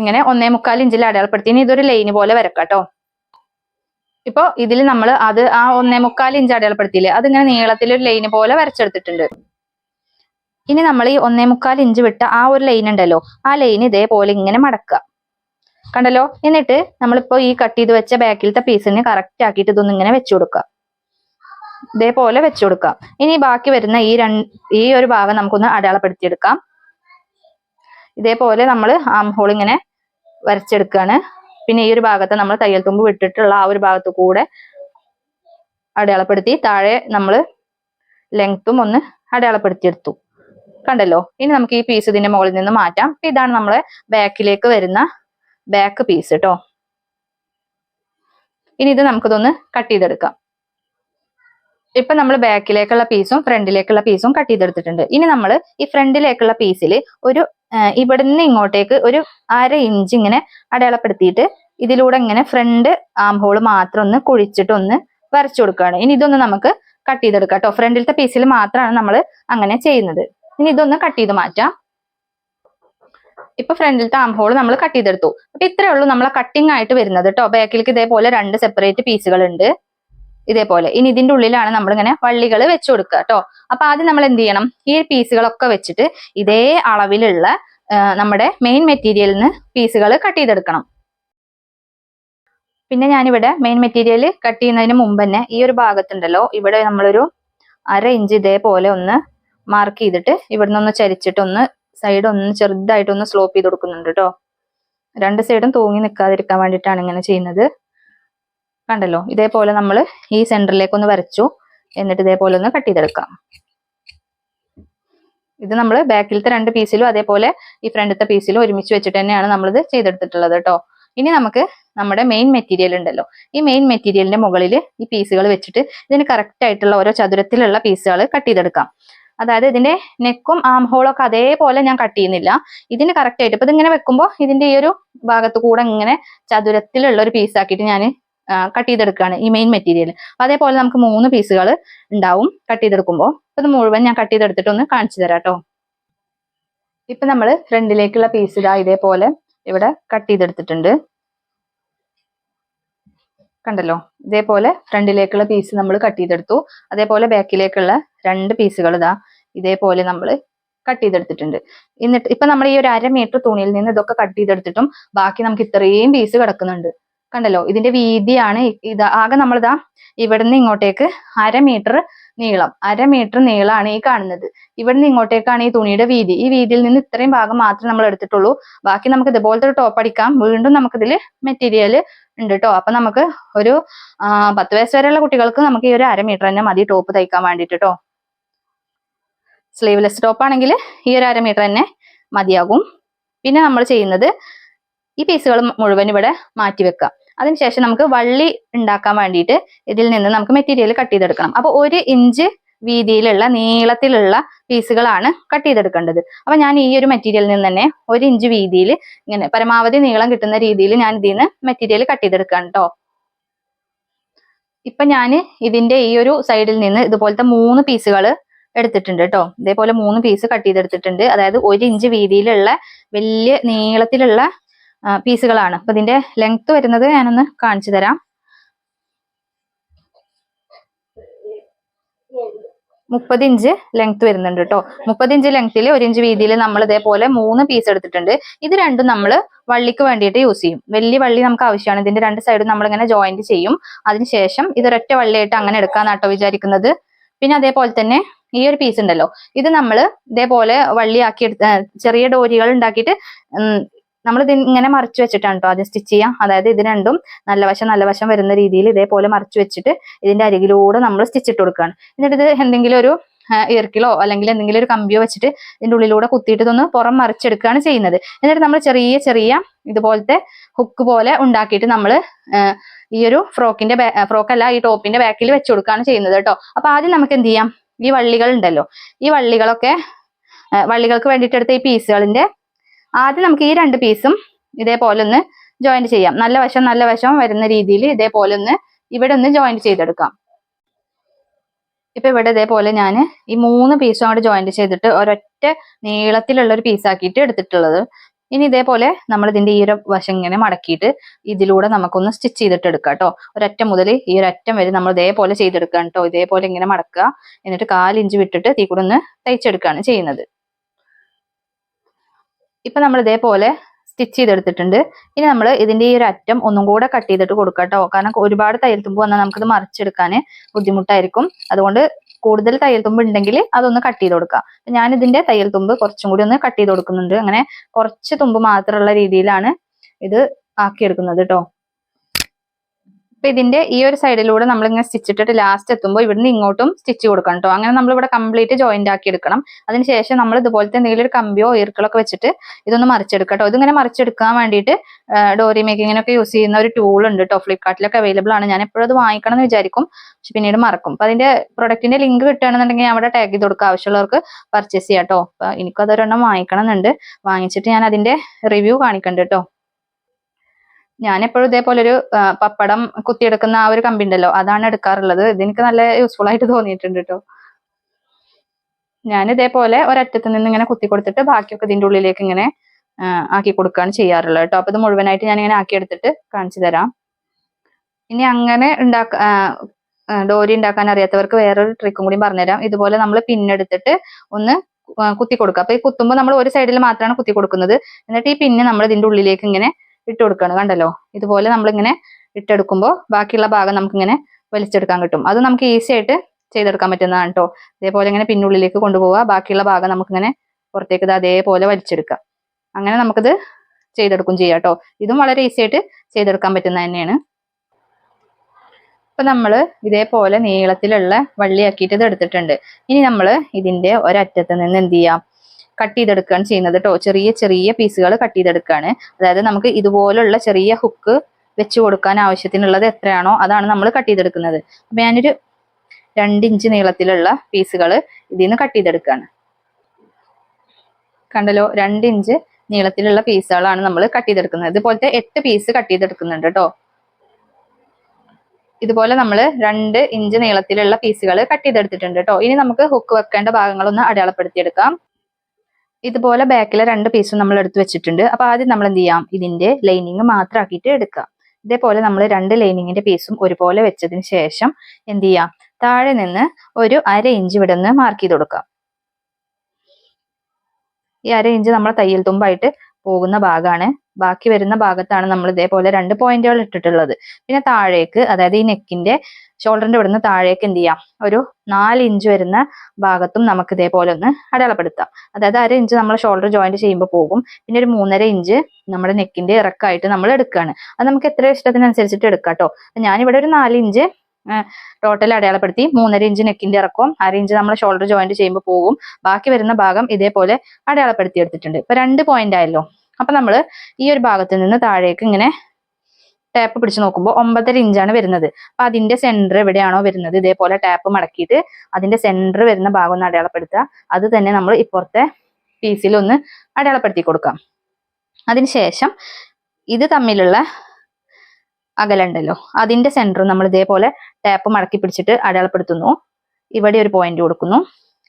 ഇങ്ങനെ ഒന്നേ മുക്കാൽ ഇഞ്ചിൽ അടയാളപ്പെടുത്തി. ഇനി ഇതൊരു ലൈന് പോലെ വരക്കാം കേട്ടോ ഇപ്പൊ ഇതിൽ നമ്മൾ അത് ആ ഒന്നേ മുക്കാൽ ഇഞ്ച് അടയാളപ്പെടുത്തിയില്ലേ? അതിങ്ങനെ നീളത്തിൽ ഒരു ലൈന് പോലെ വരച്ചെടുത്തിട്ടുണ്ട്. ഇനി നമ്മൾ ഈ ഒന്നേ മുക്കാൽ ഇഞ്ച് വിട്ട ആ ഒരു ലൈൻ ഉണ്ടല്ലോ ആ ലൈൻ ഇതേപോലെ ഇങ്ങനെ മടക്കുക കണ്ടല്ലോ? എന്നിട്ട് നമ്മളിപ്പോ ഈ കട്ട് ചെയ്ത് വെച്ച ബാക്കിലത്തെ പീസിന് കറക്റ്റ് ആക്കിയിട്ട് ഇതൊന്നും ഇങ്ങനെ വെച്ചു കൊടുക്കുക ഇതേപോലെ വെച്ചു കൊടുക്കാം. ഇനി ബാക്കി വരുന്ന ഈ രണ്ട് ഈ ഒരു ഭാഗം നമുക്കൊന്ന് അടയാളപ്പെടുത്തിയെടുക്കാം. ഇതേപോലെ നമ്മൾ ആം ഹോൾ ഇങ്ങനെ വരച്ചെടുക്കുകയാണ് പിന്നെ ഈ ഒരു ഭാഗത്ത് നമ്മൾ തയ്യൽ തുമ്പ് വിട്ടിട്ടുള്ള ആ ഒരു ഭാഗത്ത് കൂടെ അടയാളപ്പെടുത്തി താഴെ നമ്മൾ ലെങ്ത്തും ഒന്ന് അടയാളപ്പെടുത്തിയെടുത്തു. കണ്ടല്ലോ? ഇനി നമുക്ക് ഈ പീസ് ഇതിന്റെ മുകളിൽ നിന്ന് മാറ്റാം. അപ്പൊ ഇതാണ് നമ്മളെ ബാക്കിലേക്ക് വരുന്ന ബാക്ക് പീസ് കേട്ടോ ഇനി ഇത് നമുക്കിതൊന്ന് കട്ട് ചെയ്തെടുക്കാം. ഇപ്പൊ നമ്മൾ ബാക്കിലേക്കുള്ള പീസും ഫ്രണ്ടിലേക്കുള്ള പീസും കട്ട് ചെയ്തെടുത്തിട്ടുണ്ട്. ഇനി നമ്മൾ ഈ ഫ്രണ്ടിലേക്കുള്ള പീസിൽ ഒരു ഇവിടുന്ന് ഇങ്ങോട്ടേക്ക് ഒരു അര ഇഞ്ച് ഇങ്ങനെ അടയാളപ്പെടുത്തിയിട്ട് ഇതിലൂടെ ഇങ്ങനെ ഫ്രണ്ട് ആം ഹോൾ മാത്രം ഒന്ന് കുഴിച്ചിട്ട് ഒന്ന് വരച്ചു കൊടുക്കുകയാണ്. ഇനി ഇതൊന്ന് നമുക്ക് കട്ട് ചെയ്തെടുക്കാം കേട്ടോ. ഫ്രണ്ടിലത്തെ പീസിൽ മാത്രമാണ് നമ്മൾ അങ്ങനെ ചെയ്യുന്നത്. ഇനി ഇതൊന്ന് കട്ട് ചെയ്ത് മാറ്റാം. ഇപ്പൊ ഫ്രണ്ടിലത്തെ ആം ഹോൾ നമ്മൾ കട്ട് ചെയ്തെടുത്തു. അപ്പൊ ഇത്രയേ ഉള്ളൂ നമ്മളെ കട്ടിംഗ് ആയിട്ട് വരുന്നത് കേട്ടോ. ബാക്കിലേക്ക് ഇതേപോലെ രണ്ട് സെപ്പറേറ്റ് പീസുകൾ ഉണ്ട് ഇതേപോലെ. ഇനി ഇതിന്റെ ഉള്ളിലാണ് നമ്മൾ ഇങ്ങനെ വള്ളികൾ വെച്ചു കൊടുക്കുക കേട്ടോ അപ്പൊ ആദ്യം നമ്മൾ എന്ത് ചെയ്യണം? ഈ പീസുകളൊക്കെ വെച്ചിട്ട് ഇതേ അളവിലുള്ള നമ്മുടെ മെയിൻ മെറ്റീരിയലിൽ നിന്ന് പീസുകൾ കട്ട് ചെയ്തെടുക്കണം. പിന്നെ ഞാനിവിടെ മെയിൻ മെറ്റീരിയൽ കട്ട് ചെയ്യുന്നതിന് മുമ്പ് തന്നെ ഈ ഒരു ഭാഗത്തുണ്ടല്ലോ. ഇവിടെ നമ്മളൊരു അര ഇഞ്ച് ഇതേപോലെ ഒന്ന് മാർക്ക് ചെയ്തിട്ട് ഇവിടുന്ന് ഒന്ന് ചരിച്ചിട്ട് ഒന്ന് സൈഡ് ഒന്ന് ചെറുതായിട്ടൊന്ന് സ്ലോപ്പ് ചെയ്ത് കൊടുക്കുന്നുണ്ട് കേട്ടോ രണ്ട് സൈഡും തൂങ്ങി നിൽക്കാതിരിക്കാൻ വേണ്ടിയിട്ടാണ് ഇങ്ങനെ ചെയ്യുന്നത്. കണ്ടല്ലോ? ഇതേപോലെ നമ്മൾ ഈ സെന്ററിലേക്ക് ഒന്ന് വരച്ചു. എന്നിട്ട് ഇതേപോലെ ഒന്ന് കട്ട് ചെയ്തെടുക്കാം. ഇത് നമ്മൾ ബാക്കിലത്തെ രണ്ട് പീസിലും അതേപോലെ ഈ ഫ്രണ്ടത്തെ പീസിലും ഒരുമിച്ച് വെച്ചിട്ട് തന്നെയാണ് നമ്മളിത് ചെയ്തെടുത്തിട്ടുള്ളത് കേട്ടോ ഇനി നമുക്ക് നമ്മുടെ മെയിൻ മെറ്റീരിയൽ ഉണ്ടല്ലോ. ഈ മെയിൻ മെറ്റീരിയലിന്റെ മുകളിൽ ഈ പീസുകൾ വെച്ചിട്ട് ഇതിന് കറക്റ്റ് ആയിട്ടുള്ള ഓരോ ചതുരത്തിലുള്ള പീസുകൾ കട്ട് ചെയ്തെടുക്കാം. അതായത് ഇതിന്റെ നെക്കും ആം ഹോളും ഒക്കെ അതേപോലെ ഞാൻ കട്ട് ചെയ്യുന്നില്ല. ഇതിന് കറക്റ്റ് ആയിട്ട് ഇപ്പൊ ഇതിങ്ങനെ വെക്കുമ്പോൾ ഇതിന്റെ ഈ ഒരു ഭാഗത്ത് കൂടെ ഇങ്ങനെ ചതുരത്തിലുള്ള ഒരു പീസ് ആക്കിയിട്ട് ഞാൻ കട്ട് ചെയ്തെടുക്കുകയാണ് ഈ മെയിൻ മെറ്റീരിയൽ അതേപോലെ നമുക്ക് മൂന്ന് പീസുകൾ ഉണ്ടാവും കട്ട് ചെയ്തെടുക്കുമ്പോൾ ഇത് മുഴുവൻ ഞാൻ കട്ട് ചെയ്തെടുത്തിട്ട് ഒന്ന് കാണിച്ചു തരാം കേട്ടോ ഇപ്പൊ നമ്മൾ ഫ്രണ്ടിലേക്കുള്ള പീസ് ഇതാ ഇതേപോലെ ഇവിടെ കട്ട് ചെയ്തെടുത്തിട്ടുണ്ട്. കണ്ടല്ലോ? ഇതേപോലെ ഫ്രണ്ടിലേക്കുള്ള പീസ് നമ്മൾ കട്ട് ചെയ്തെടുത്തു. അതേപോലെ ബാക്കിലേക്കുള്ള രണ്ട് പീസുകൾ ഇതാ ഇതേപോലെ നമ്മൾ കട്ട് ചെയ്തെടുത്തിട്ടുണ്ട്. എന്നിട്ട് ഇപ്പൊ നമ്മൾ ഈ ഒരു അര മീറ്റർ തുണിയിൽ നിന്ന് ഇതൊക്കെ കട്ട് ചെയ്തെടുത്തിട്ടും ബാക്കി നമുക്ക് ഇത്രയും പീസ് കിടക്കുന്നുണ്ട്. കണ്ടല്ലോ? ഇതിന്റെ വീതിയാണ് ഇത് ആകെ നമ്മളിതാ ഇവിടുന്ന് ഇങ്ങോട്ടേക്ക് അര മീറ്റർ നീളം. അര മീറ്റർ നീളമാണ് ഈ കാണുന്നത്. ഇവിടുന്ന് ഇങ്ങോട്ടേക്കാണ് ഈ തുണിയുടെ വീതി. ഈ വീതിയിൽ നിന്ന് ഇത്രയും ഭാഗം മാത്രമേ നമ്മൾ എടുത്തിട്ടുള്ളൂ. ബാക്കി നമുക്ക് ഇതുപോലത്തെ ഒരു ടോപ്പ് അടിക്കാം. വീണ്ടും നമുക്കിതിൽ മെറ്റീരിയൽ ഉണ്ട് കേട്ടോ അപ്പൊ നമുക്ക് ഒരു പത്ത് വയസ്സ് വരെയുള്ള കുട്ടികൾക്ക് നമുക്ക് ഈ ഒരു അര മീറ്റർ തന്നെ മതി ടോപ്പ് തയ്ക്കാൻ വേണ്ടിട്ട് കേട്ടോ സ്ലീവ്ലെസ് ടോപ്പ് ആണെങ്കിൽ ഈ ഒരു അര മീറ്റർ തന്നെ മതിയാകും. പിന്നെ നമ്മൾ ചെയ്യുന്നത് ഈ പീസുകൾ മുഴുവൻ ഇവിടെ മാറ്റി വെക്കാം. അതിനുശേഷം നമുക്ക് വള്ളി ഉണ്ടാക്കാൻ വേണ്ടിയിട്ട് ഇതിൽ നിന്ന് നമുക്ക് മെറ്റീരിയൽ കട്ട് ചെയ്തെടുക്കണം. അപ്പോൾ ഒരു ഇഞ്ച് വീതിയിലുള്ള നീളത്തിലുള്ള പീസുകളാണ് കട്ട് ചെയ്തെടുക്കേണ്ടത്. അപ്പൊ ഞാൻ ഈ ഒരു മെറ്റീരിയലിൽ നിന്ന് തന്നെ ഒരു ഇഞ്ച് വീതിയിൽ ഇങ്ങനെ പരമാവധി നീളം കിട്ടുന്ന രീതിയിൽ ഞാൻ ഇതിൽ നിന്ന് മെറ്റീരിയൽ കട്ട് ചെയ്തെടുക്കാം കേട്ടോ ഇപ്പൊ ഞാൻ ഇതിന്റെ ഈ ഒരു സൈഡിൽ നിന്ന് ഇതുപോലത്തെ മൂന്ന് പീസുകൾ എടുത്തിട്ടുണ്ട് കേട്ടോ ഇതേപോലെ മൂന്ന് പീസ് കട്ട് ചെയ്തെടുത്തിട്ടുണ്ട്. അതായത് ഒരു ഇഞ്ച് വീതിയിലുള്ള വലിയ നീളത്തിലുള്ള പീസുകളാണ്. അപ്പൊ ഇതിന്റെ ലെങ്ത് വരുന്നത് ഞാനൊന്ന് കാണിച്ചു തരാം. മുപ്പത് ഇഞ്ച് ലെങ്ത് വരുന്നുണ്ട് കേട്ടോ മുപ്പത് ഇഞ്ച് ലെങ്ത്തിൽ ഒരു ഇഞ്ച് വീതിയിൽ നമ്മൾ ഇതേപോലെ മൂന്ന് പീസ് എടുത്തിട്ടുണ്ട്. ഇത് രണ്ടും നമ്മൾ വള്ളിക്ക് വേണ്ടിയിട്ട് യൂസ് ചെയ്യും. വലിയ വള്ളി നമുക്ക് ആവശ്യമാണ്. ഇതിന്റെ രണ്ട് സൈഡും നമ്മൾ ഇങ്ങനെ ജോയിന്റ് ചെയ്യും. അതിനുശേഷം ഇതൊരൊറ്റ വള്ളിയായിട്ട് അങ്ങനെ എടുക്കാന്നാട്ടോ വിചാരിക്കുന്നത്. പിന്നെ അതേപോലെ തന്നെ ഈ ഒരു പീസ് ഉണ്ടല്ലോ. ഇത് നമ്മൾ ഇതേപോലെ വള്ളിയാക്കി ചെറിയ ഡോരികൾ ഉണ്ടാക്കിയിട്ട് നമ്മൾ ഇത് ഇങ്ങനെ മറിച്ചു വെച്ചിട്ടാണ് കേട്ടോ ആദ്യം സ്റ്റിച്ച് ചെയ്യാം. അതായത് ഇത് രണ്ടും നല്ല വശം നല്ല വശം വരുന്ന രീതിയിൽ ഇതേപോലെ മറിച്ചു വെച്ചിട്ട് ഇതിന്റെ അരികിലൂടെ നമ്മൾ സ്റ്റിച്ച് ഇട്ട് കൊടുക്കുകയാണ് എന്നിട്ട് ഇത് എന്തെങ്കിലും ഒരു ഇയർക്കിലോ അല്ലെങ്കിൽ എന്തെങ്കിലും ഒരു കമ്പിയോ വെച്ചിട്ട് ഇതിന്റെ ഉള്ളിലൂടെ കുത്തിയിട്ട് ഇതൊന്ന് പുറം മറിച്ചെടുക്കുകയാണ് ചെയ്യുന്നത്. എന്നിട്ട് നമ്മൾ ചെറിയ ചെറിയ ഇതുപോലത്തെ ഹുക്ക് പോലെ ഉണ്ടാക്കിയിട്ട് നമ്മൾ ഈ ഒരു ഫ്രോക്കിന്റെ ഫ്രോക്കല്ല ഈ ടോപ്പിന്റെ ബാക്കിൽ വെച്ച് കൊടുക്കുകയാണ് ചെയ്യുന്നത് കേട്ടോ അപ്പൊ ആദ്യം നമുക്ക് എന്ത് ചെയ്യാം? ഈ വള്ളികൾ ഉണ്ടല്ലോ. ഈ വള്ളികളൊക്കെ വള്ളികൾക്ക് വേണ്ടിയിട്ട് എടുത്ത ഈ പീസുകളിന്റെ ആദ്യം നമുക്ക് ഈ രണ്ട് പീസും ഇതേപോലെ ഒന്ന് ജോയിന്റ് ചെയ്യാം. നല്ല വശം നല്ല വശം വരുന്ന രീതിയിൽ ഇതേപോലെ ഒന്ന് ഇവിടെ ഒന്ന് ജോയിന്റ് ചെയ്തെടുക്കാം. ഇപ്പൊ ഇവിടെ ഇതേപോലെ ഞാൻ ഈ മൂന്ന് പീസും അവിടെ ജോയിന്റ് ചെയ്തിട്ട് ഒരൊറ്റ നീളത്തിലുള്ള ഒരു പീസാക്കിയിട്ട് എടുത്തിട്ടുള്ളത്. ഇനി ഇതേപോലെ നമ്മൾ ഇതിന്റെ ഈ ഒരു വശം ഇങ്ങനെ മടക്കിയിട്ട് ഇതിലൂടെ നമുക്കൊന്ന് സ്റ്റിച്ച് ചെയ്തിട്ട് എടുക്കാം കേട്ടോ. ഒരറ്റം മുതൽ ഈ ഒരു അറ്റം വരെ നമ്മൾ ഇതേപോലെ ചെയ്തെടുക്കാം കേട്ടോ. ഇതേപോലെ ഇങ്ങനെ മടക്കുക. എന്നിട്ട് കാലിഞ്ച് വിട്ടിട്ട് തീ കൂടെ ഒന്ന് തയ്ച്ചെടുക്കുകയാണ് ചെയ്യുന്നത്. ഇപ്പൊ നമ്മൾ ഇതേപോലെ സ്റ്റിച്ച് ചെയ്തെടുത്തിട്ടുണ്ട്. ഇനി നമ്മൾ ഇതിന്റെ ഈ ഒരു അറ്റം ഒന്നും കൂടെ കട്ട് ചെയ്തിട്ട് കൊടുക്കാം കേട്ടോ കാരണം ഒരുപാട് തയ്യൽ തുമ്പ് വന്നാൽ നമുക്കിത് മറിച്ചെടുക്കാൻ ബുദ്ധിമുട്ടായിരിക്കും. അതുകൊണ്ട് കൂടുതൽ തയ്യൽ തുമ്പ് ഉണ്ടെങ്കിൽ അതൊന്ന് കട്ട് ചെയ്ത് കൊടുക്കാം. ഞാൻ ഇതിന്റെ തയ്യൽ തുമ്പ് കുറച്ചും കൂടി ഒന്ന് കട്ട് ചെയ്ത് കൊടുക്കുന്നുണ്ട്. അങ്ങനെ കുറച്ച് തുമ്പ് മാത്രമുള്ള രീതിയിലാണ് ഇത് ആക്കിയെടുക്കുന്നത് കേട്ടോ അപ്പൊ ഇതിന്റെ ഈ ഒരു സൈഡിലൂടെ നമ്മൾ ഇങ്ങനെ സ്റ്റിച്ച് ഇട്ടിട്ട് ലാസ്റ്റ് എത്തുമ്പോൾ ഇവിടുന്ന് ഇങ്ങോട്ടും സ്റ്റിച്ച് കൊടുക്കണം കേട്ടോ അങ്ങനെ നമ്മൾ ഇവിടെ കംപ്ലീറ്റ് ജോയിന്റ് ആക്കി എടുക്കണം. അതിനുശേഷം നമ്മൾ ഇതുപോലത്തെ എന്തെങ്കിലും ഒരു കമ്പിയോ ഈർക്കളൊക്കെ വെച്ചിട്ട് ഇതൊന്ന് മറിച്ചെടുക്കാം കേട്ടോ ഇതിങ്ങനെ മറിച്ചെടുക്കാൻ വേണ്ടിയിട്ട് ഡോറി മേക്കിങ്ങിനൊക്കെ യൂസ് ചെയ്യുന്ന ഒരു ടൂൾ ഉണ്ട് കേട്ടോ ഫ്ലിപ്കാർട്ടിലൊക്കെ അവൈലബിൾ ആണ്. ഞാൻ എപ്പോഴും അത് വാങ്ങിക്കണം എന്ന് വിചാരിക്കും. പക്ഷെ പിന്നീട് മറക്കും. അപ്പൊ അതിന്റെ പ്രൊഡക്റ്റിന്റെ ലിങ്ക് കിട്ടുകയാണെന്നുണ്ടെങ്കിൽ അവിടെ ടാഗ് ചെയ്ത് കൊടുക്കുക ആവശ്യമുള്ളവർക്ക് പർച്ചേസ് ചെയ്യാം കേട്ടോ എനിക്കതൊരെണ്ണം വാങ്ങിക്കണം എന്നുണ്ട് വാങ്ങിച്ചിട്ട് ഞാൻ അതിന്റെ റിവ്യൂ കാണിക്കണ്ട് കേട്ടോ ഞാൻ എപ്പോഴും ഇതേപോലെ ഒരു പപ്പടം കുത്തിയെടുക്കുന്ന ആ ഒരു കമ്പി ഉണ്ടല്ലോ അതാണ് എടുക്കാറുള്ളത്. ഇതെനിക്ക് നല്ല യൂസ്ഫുൾ ആയിട്ട് തോന്നിയിട്ടുണ്ട് കേട്ടോ ഞാൻ ഇതേപോലെ ഒരറ്റത്ത് നിന്ന് ഇങ്ങനെ കുത്തി കൊടുത്തിട്ട് ബാക്കിയൊക്കെ ഇതിന്റെ ഉള്ളിലേക്ക് ഇങ്ങനെ ആക്കി കൊടുക്കുകയാണ് ചെയ്യാറുള്ളത് കേട്ടോ അപ്പൊ ഇത് മുഴുവനായിട്ട് ഞാൻ ഇങ്ങനെ ആക്കി എടുത്തിട്ട് കാണിച്ചു തരാം. ഇനി അങ്ങനെ ഉണ്ടാക്ക ഡോരി ഉണ്ടാക്കാൻ അറിയാത്തവർക്ക് വേറൊരു ട്രിക്കും കൂടി പറഞ്ഞുതരാം. ഇതുപോലെ നമ്മൾ പിന്നെടുത്തിട്ട് ഒന്ന് കുത്തി കൊടുക്കുക. അപ്പൊ ഈ കുത്തുമ്പോൾ നമ്മൾ ഒരു സൈഡിൽ മാത്രമാണ് കുത്തി കൊടുക്കുന്നത്. എന്നിട്ട് ഈ പിന്നെ നമ്മൾ ഇതിന്റെ ഉള്ളിലേക്ക് ഇങ്ങനെ ഇട്ട് കൊടുക്കണം കണ്ടല്ലോ? ഇതുപോലെ നമ്മളിങ്ങനെ ഇട്ടെടുക്കുമ്പോൾ ബാക്കിയുള്ള ഭാഗം നമുക്കിങ്ങനെ വലിച്ചെടുക്കാൻ കിട്ടും. അത് നമുക്ക് ഈസി ആയിട്ട് ചെയ്തെടുക്കാൻ പറ്റുന്നതാണ് കേട്ടോ ഇതേപോലെ ഇങ്ങനെ പിന്നുള്ളിലേക്ക് കൊണ്ടുപോവുക ബാക്കിയുള്ള ഭാഗം നമുക്കിങ്ങനെ പുറത്തേക്ക് ഇത് അതേപോലെ വലിച്ചെടുക്കാം അങ്ങനെ നമുക്കിത് ചെയ്തെടുക്കും ചെയ്യാം കേട്ടോ ഇതും വളരെ ഈസി ആയിട്ട് ചെയ്തെടുക്കാൻ പറ്റുന്ന തന്നെയാണ്. ഇപ്പൊ നമ്മൾ ഇതേപോലെ നീളത്തിലുള്ള വള്ളിയാക്കിയിട്ട് ഇത് എടുത്തിട്ടുണ്ട്. ഇനി നമ്മൾ ഇതിന്റെ ഒരറ്റത്ത് നിന്ന് എന്ത് ചെയ്യാം? കട്ട് ചെയ്തെടുക്കുകയാണ് ചെയ്യുന്നത് കേട്ടോ ചെറിയ ചെറിയ പീസുകൾ കട്ട് ചെയ്തെടുക്കുകയാണ്. അതായത് നമുക്ക് ഇതുപോലുള്ള ചെറിയ ഹുക്ക് വെച്ച് കൊടുക്കാൻ ആവശ്യത്തിനുള്ളത് എത്രയാണോ അതാണ് നമ്മൾ കട്ട് ചെയ്തെടുക്കുന്നത്. അപ്പൊ ഞാനൊരു രണ്ട് ഇഞ്ച് നീളത്തിലുള്ള പീസുകൾ ഇതിൽ നിന്ന് കട്ട് ചെയ്തെടുക്കുകയാണ്. കണ്ടല്ലോ രണ്ട് ഇഞ്ച് നീളത്തിലുള്ള പീസുകളാണ് നമ്മൾ കട്ട് ചെയ്തെടുക്കുന്നത്. ഇതുപോലത്തെ എട്ട് പീസ് കട്ട് ചെയ്തെടുക്കുന്നുണ്ട് കേട്ടോ ഇതുപോലെ നമ്മൾ രണ്ട് ഇഞ്ച് നീളത്തിലുള്ള പീസുകൾ കട്ട് ചെയ്തെടുത്തിട്ടുണ്ട് കേട്ടോ ഇനി നമുക്ക് ഹുക്ക് വെക്കേണ്ട ഭാഗങ്ങളൊന്ന് അടയാളപ്പെടുത്തിയെടുക്കാം. ഇതുപോലെ ബാക്കിലെ രണ്ട് പീസും നമ്മൾ എടുത്തു വെച്ചിട്ടുണ്ട്. അപ്പൊ ആദ്യം നമ്മൾ എന്ത് ചെയ്യാം? ഇതിന്റെ ലൈനിങ് മാത്രമാക്കിയിട്ട് എടുക്കാം. ഇതേപോലെ നമ്മൾ രണ്ട് ലൈനിങ്ങിന്റെ പീസും ഒരുപോലെ വെച്ചതിന് ശേഷം എന്ത് ചെയ്യാം? താഴെ നിന്ന് ഒരു അര ഇഞ്ച് ഇവിടെ നിന്ന് മാർക്ക് ചെയ്ത് കൊടുക്കാം. ഈ അര ഇഞ്ച് നമ്മൾ തയ്യൽ തുമ്പായിട്ട് പോകുന്ന ഭാഗമാണ് ബാക്കി വരുന്ന ഭാഗത്താണ് നമ്മൾ ഇതേപോലെ രണ്ട് പോയിന്റുകൾ ഇട്ടിട്ടുള്ളത്. പിന്നെ താഴേക്ക് അതായത് ഈ നെക്കിന്റെ ഷോൾഡറിന്റെ ഇവിടുന്ന് താഴേക്ക് എന്ത് ചെയ്യാം? ഒരു നാല് ഇഞ്ച് വരുന്ന ഭാഗത്തും നമുക്ക് ഇതേപോലെ ഒന്ന് അടയാളപ്പെടുത്താം. അതായത് അര ഇഞ്ച് നമ്മൾ ഷോൾഡർ ജോയിന്റ് ചെയ്യുമ്പോൾ പോകും. പിന്നെ ഒരു മൂന്നര ഇഞ്ച് നമ്മുടെ നെക്കിന്റെ ഇറക്കായിട്ട് നമ്മൾ എടുക്കുകയാണ് അത് നമുക്ക് എത്ര ഇഷ്ടത്തിനനുസരിച്ചിട്ട് എടുക്കാം കേട്ടോ ഞാനിവിടെ ഒരു നാല് ഇഞ്ച് ടോട്ടൽ അടയാളപ്പെടുത്തി മൂന്നര ഇഞ്ച് നെക്കിന്റെ ഇറക്കവും അര ഇഞ്ച് നമ്മൾ ഷോൾഡർ ജോയിന്റ് ചെയ്യുമ്പോൾ പോകും. ബാക്കി വരുന്ന ഭാഗം ഇതേപോലെ അടയാളപ്പെടുത്തി എടുത്തിട്ടുണ്ട്. ഇപ്പൊ രണ്ട് പോയിന്റ് ആയല്ലോ. അപ്പൊ നമ്മൾ ഈ ഒരു ഭാഗത്ത് നിന്ന് താഴേക്ക് ഇങ്ങനെ ടാപ്പ് പിടിച്ച് നോക്കുമ്പോൾ ഒമ്പതര ഇഞ്ചാണ് വരുന്നത്. അപ്പൊ അതിന്റെ സെന്റർ എവിടെയാണോ വരുന്നത്? ഇതേപോലെ ടാപ്പ് മടക്കിയിട്ട് അതിന്റെ സെന്റർ വരുന്ന ഭാഗം ഒന്ന് അടയാളപ്പെടുത്തുക. അത് തന്നെ നമ്മൾ ഇപ്പുറത്തെ പീസിൽ ഒന്ന് അടയാളപ്പെടുത്തി കൊടുക്കാം. അതിനുശേഷം ഇത് തമ്മിലുള്ള അകലുണ്ടല്ലോ അതിന്റെ സെന്റർ നമ്മൾ ഇതേപോലെ ടാപ്പ് മടക്കി പിടിച്ചിട്ട് അടയാളപ്പെടുത്തുന്നു. ഇവിടെ ഒരു പോയിന്റ് കൊടുക്കുന്നു.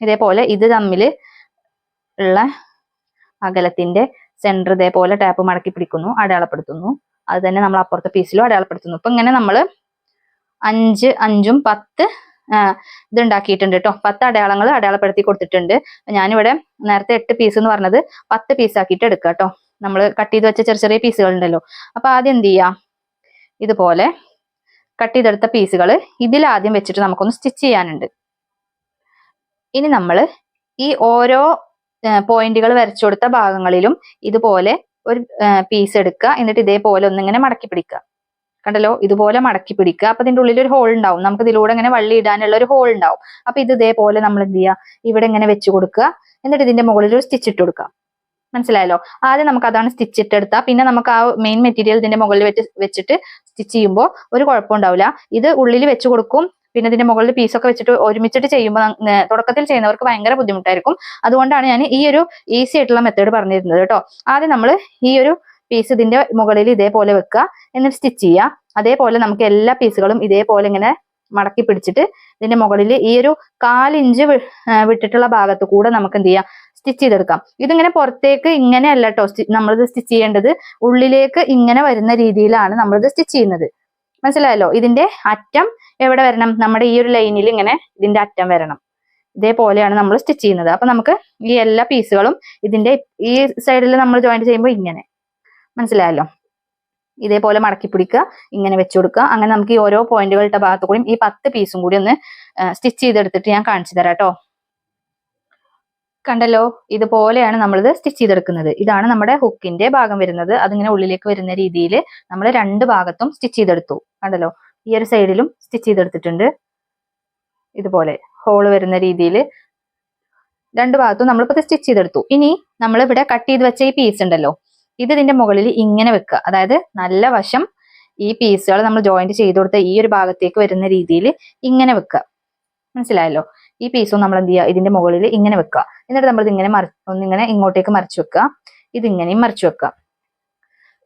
ഇതേപോലെ ഇത് തമ്മിൽ ഉള്ള അകലത്തിന്റെ സെന്റർ ഇതേപോലെ ടാപ്പ് മടക്കി പിടിക്കുന്നു അടയാളപ്പെടുത്തുന്നു. അത് തന്നെ നമ്മൾ അപ്പുറത്തെ പീസിലും അടയാളപ്പെടുത്തുന്നു. ഇപ്പൊ ഇങ്ങനെ നമ്മൾ അഞ്ച് അഞ്ചും പത്ത് ഇത് ഉണ്ടാക്കിയിട്ടുണ്ട് കേട്ടോ പത്ത് അടയാളങ്ങൾ അടയാളപ്പെടുത്തി കൊടുത്തിട്ടുണ്ട്. ഞാനിവിടെ നേരത്തെ എട്ട് പീസ് എന്ന് പറഞ്ഞത് പത്ത് പീസ് ആക്കിയിട്ട് എടുക്കുക കേട്ടോ നമ്മൾ കട്ട് ചെയ്ത് വെച്ച ചെറിയ ചെറിയ പീസുകൾ ഉണ്ടല്ലോ. അപ്പൊ ആദ്യം എന്ത് ചെയ്യാം? ഇതുപോലെ കട്ട് ചെയ്തെടുത്ത പീസുകൾ ഇതിൽ ആദ്യം വെച്ചിട്ട് നമുക്കൊന്ന് സ്റ്റിച്ച് ചെയ്യാനുണ്ട്. ഇനി നമ്മൾ ഈ ഓരോ പോയിന്റുകൾ വരച്ചു കൊടുത്ത ഭാഗങ്ങളിലും ഇതുപോലെ ഒരു പീസ് എടുക്കുക. എന്നിട്ട് ഇതേപോലെ ഒന്നിങ്ങനെ മടക്കി പിടിക്കുക. കണ്ടല്ലോ? ഇതുപോലെ മടക്കി പിടിക്കുക. അപ്പൊ ഇതിന്റെ ഉള്ളിൽ ഒരു ഹോൾ ഉണ്ടാവും. നമുക്ക് ഇതിലൂടെ ഇങ്ങനെ വള്ളി ഇടാനുള്ള ഒരു ഹോൾ ഉണ്ടാവും. അപ്പൊ ഇത് ഇതേപോലെ നമ്മൾ എന്ത് ചെയ്യുക? ഇവിടെ ഇങ്ങനെ വെച്ച് കൊടുക്കുക. എന്നിട്ട് ഇതിന്റെ മുകളിൽ ഒരു സ്റ്റിച്ച് ഇട്ട് കൊടുക്കുക. മനസ്സിലായല്ലോ? ആദ്യം നമുക്ക് അതാണ് സ്റ്റിച്ച് ഇട്ടെടുത്താൽ പിന്നെ നമുക്ക് ആ മെയിൻ മെറ്റീരിയൽ ഇതിന്റെ മുകളിൽ വെച്ച് വെച്ചിട്ട് സ്റ്റിച്ച് ചെയ്യുമ്പോൾ ഒരു കുഴപ്പമുണ്ടാവില്ല. ഇത് ഉള്ളിൽ വെച്ച് കൊടുക്കും. പിന്നെ ഇതിന്റെ മുകളിൽ പീസൊക്കെ വെച്ചിട്ട് ഒരുമിച്ചിട്ട് ചെയ്യുമ്പോൾ തുടക്കത്തിൽ ചെയ്യുന്നവർക്ക് ഭയങ്കര ബുദ്ധിമുട്ടായിരിക്കും. അതുകൊണ്ടാണ് ഞാൻ ഈ ഒരു ഈസി ആയിട്ടുള്ള മെത്തേഡ് പറഞ്ഞിരുന്നത് കേട്ടോ. ആദ്യം നമ്മൾ ഈ ഒരു പീസ് ഇതിന്റെ മുകളിൽ ഇതേപോലെ വെക്കുക. എന്നിട്ട് സ്റ്റിച്ച് ചെയ്യുക. അതേപോലെ നമുക്ക് എല്ലാ പീസുകളും ഇതേപോലെ ഇങ്ങനെ മടക്കി പിടിച്ചിട്ട് ഇതിന്റെ മുകളിൽ ഈ ഒരു കാലിഞ്ച് വിട്ടിട്ടുള്ള ഭാഗത്ത് കൂടെ നമുക്ക് എന്ത് ചെയ്യാം? സ്റ്റിച്ച് ചെയ്തെടുക്കാം. ഇതിങ്ങനെ പുറത്തേക്ക് ഇങ്ങനെയല്ല കേട്ടോ. നമ്മളിത് സ്റ്റിച്ച് ചെയ്യേണ്ടത്. ഉള്ളിലേക്ക് ഇങ്ങനെ വരുന്ന രീതിയിലാണ് നമ്മളിത് സ്റ്റിച്ച് ചെയ്യുന്നത്. മനസ്സിലായല്ലോ? ഇതിന്റെ അറ്റം എവിടെ വരണം? നമ്മുടെ ഈ ഒരു ലൈനിൽ ഇങ്ങനെ ഇതിന്റെ അറ്റം വരണം. ഇതേപോലെയാണ് നമ്മൾ സ്റ്റിച്ച് ചെയ്യുന്നത്. അപ്പൊ നമുക്ക് ഈ എല്ലാ പീസുകളും ഇതിന്റെ ഈ സൈഡിൽ നമ്മൾ ജോയിന്റ് ചെയ്യുമ്പോൾ ഇങ്ങനെ. മനസ്സിലായല്ലോ? ഇതേപോലെ മടക്കി പിടിക്കുക ഇങ്ങനെ വെച്ചു കൊടുക്കുക. അങ്ങനെ നമുക്ക് ഈ ഓരോ പോയിന്റുകളുടെ ഭാഗത്തു കൂടിയും ഈ പത്ത് പീസും കൂടി ഒന്ന് സ്റ്റിച്ച് ചെയ്തെടുത്തിട്ട് ഞാൻ കാണിച്ചു തരാം കേട്ടോ. കണ്ടല്ലോ? ഇതുപോലെയാണ് നമ്മളിത് സ്റ്റിച്ച് ചെയ്തെടുക്കുന്നത്. ഇതാണ് നമ്മുടെ ഹുക്കിന്റെ ഭാഗം വരുന്നത്. അതിങ്ങനെ ഉള്ളിലേക്ക് വരുന്ന രീതിയിൽ നമ്മൾ രണ്ട് ഭാഗത്തും സ്റ്റിച്ച് ചെയ്തെടുത്തു. കണ്ടല്ലോ? ഈ ഒരു സൈഡിലും സ്റ്റിച്ച് ചെയ്തെടുത്തിട്ടുണ്ട്. ഇതുപോലെ ഹോൾ വരുന്ന രീതിയിൽ രണ്ട് ഭാഗത്തും നമ്മളിപ്പോൾ സ്റ്റിച്ച് ചെയ്തെടുത്തു. ഇനി നമ്മൾ ഇവിടെ കട്ട് ചെയ്ത് വെച്ച ഈ പീസ് ഉണ്ടല്ലോ? ഇത് ഇതിന്റെ മുകളിൽ ഇങ്ങനെ വെക്കുക. അതായത് നല്ല വശം ഈ പീസുകൾ നമ്മൾ ജോയിന്റ് ചെയ്ത് കൊടുത്ത ഈ ഒരു ഭാഗത്തേക്ക് വരുന്ന രീതിയിൽ ഇങ്ങനെ വെക്കുക. മനസ്സിലായല്ലോ? ഈ പീസും നമ്മൾ എന്ത് ചെയ്യുക? ഇതിന്റെ മുകളിൽ ഇങ്ങനെ വെക്കുക. എന്നിട്ട് നമ്മൾ ഇതിങ്ങനെ മറി ഒന്നിങ്ങനെ ഇങ്ങോട്ടേക്ക് മറിച്ച് വെക്കുക. ഇതിങ്ങനെയും മറിച്ച് വെക്കുക.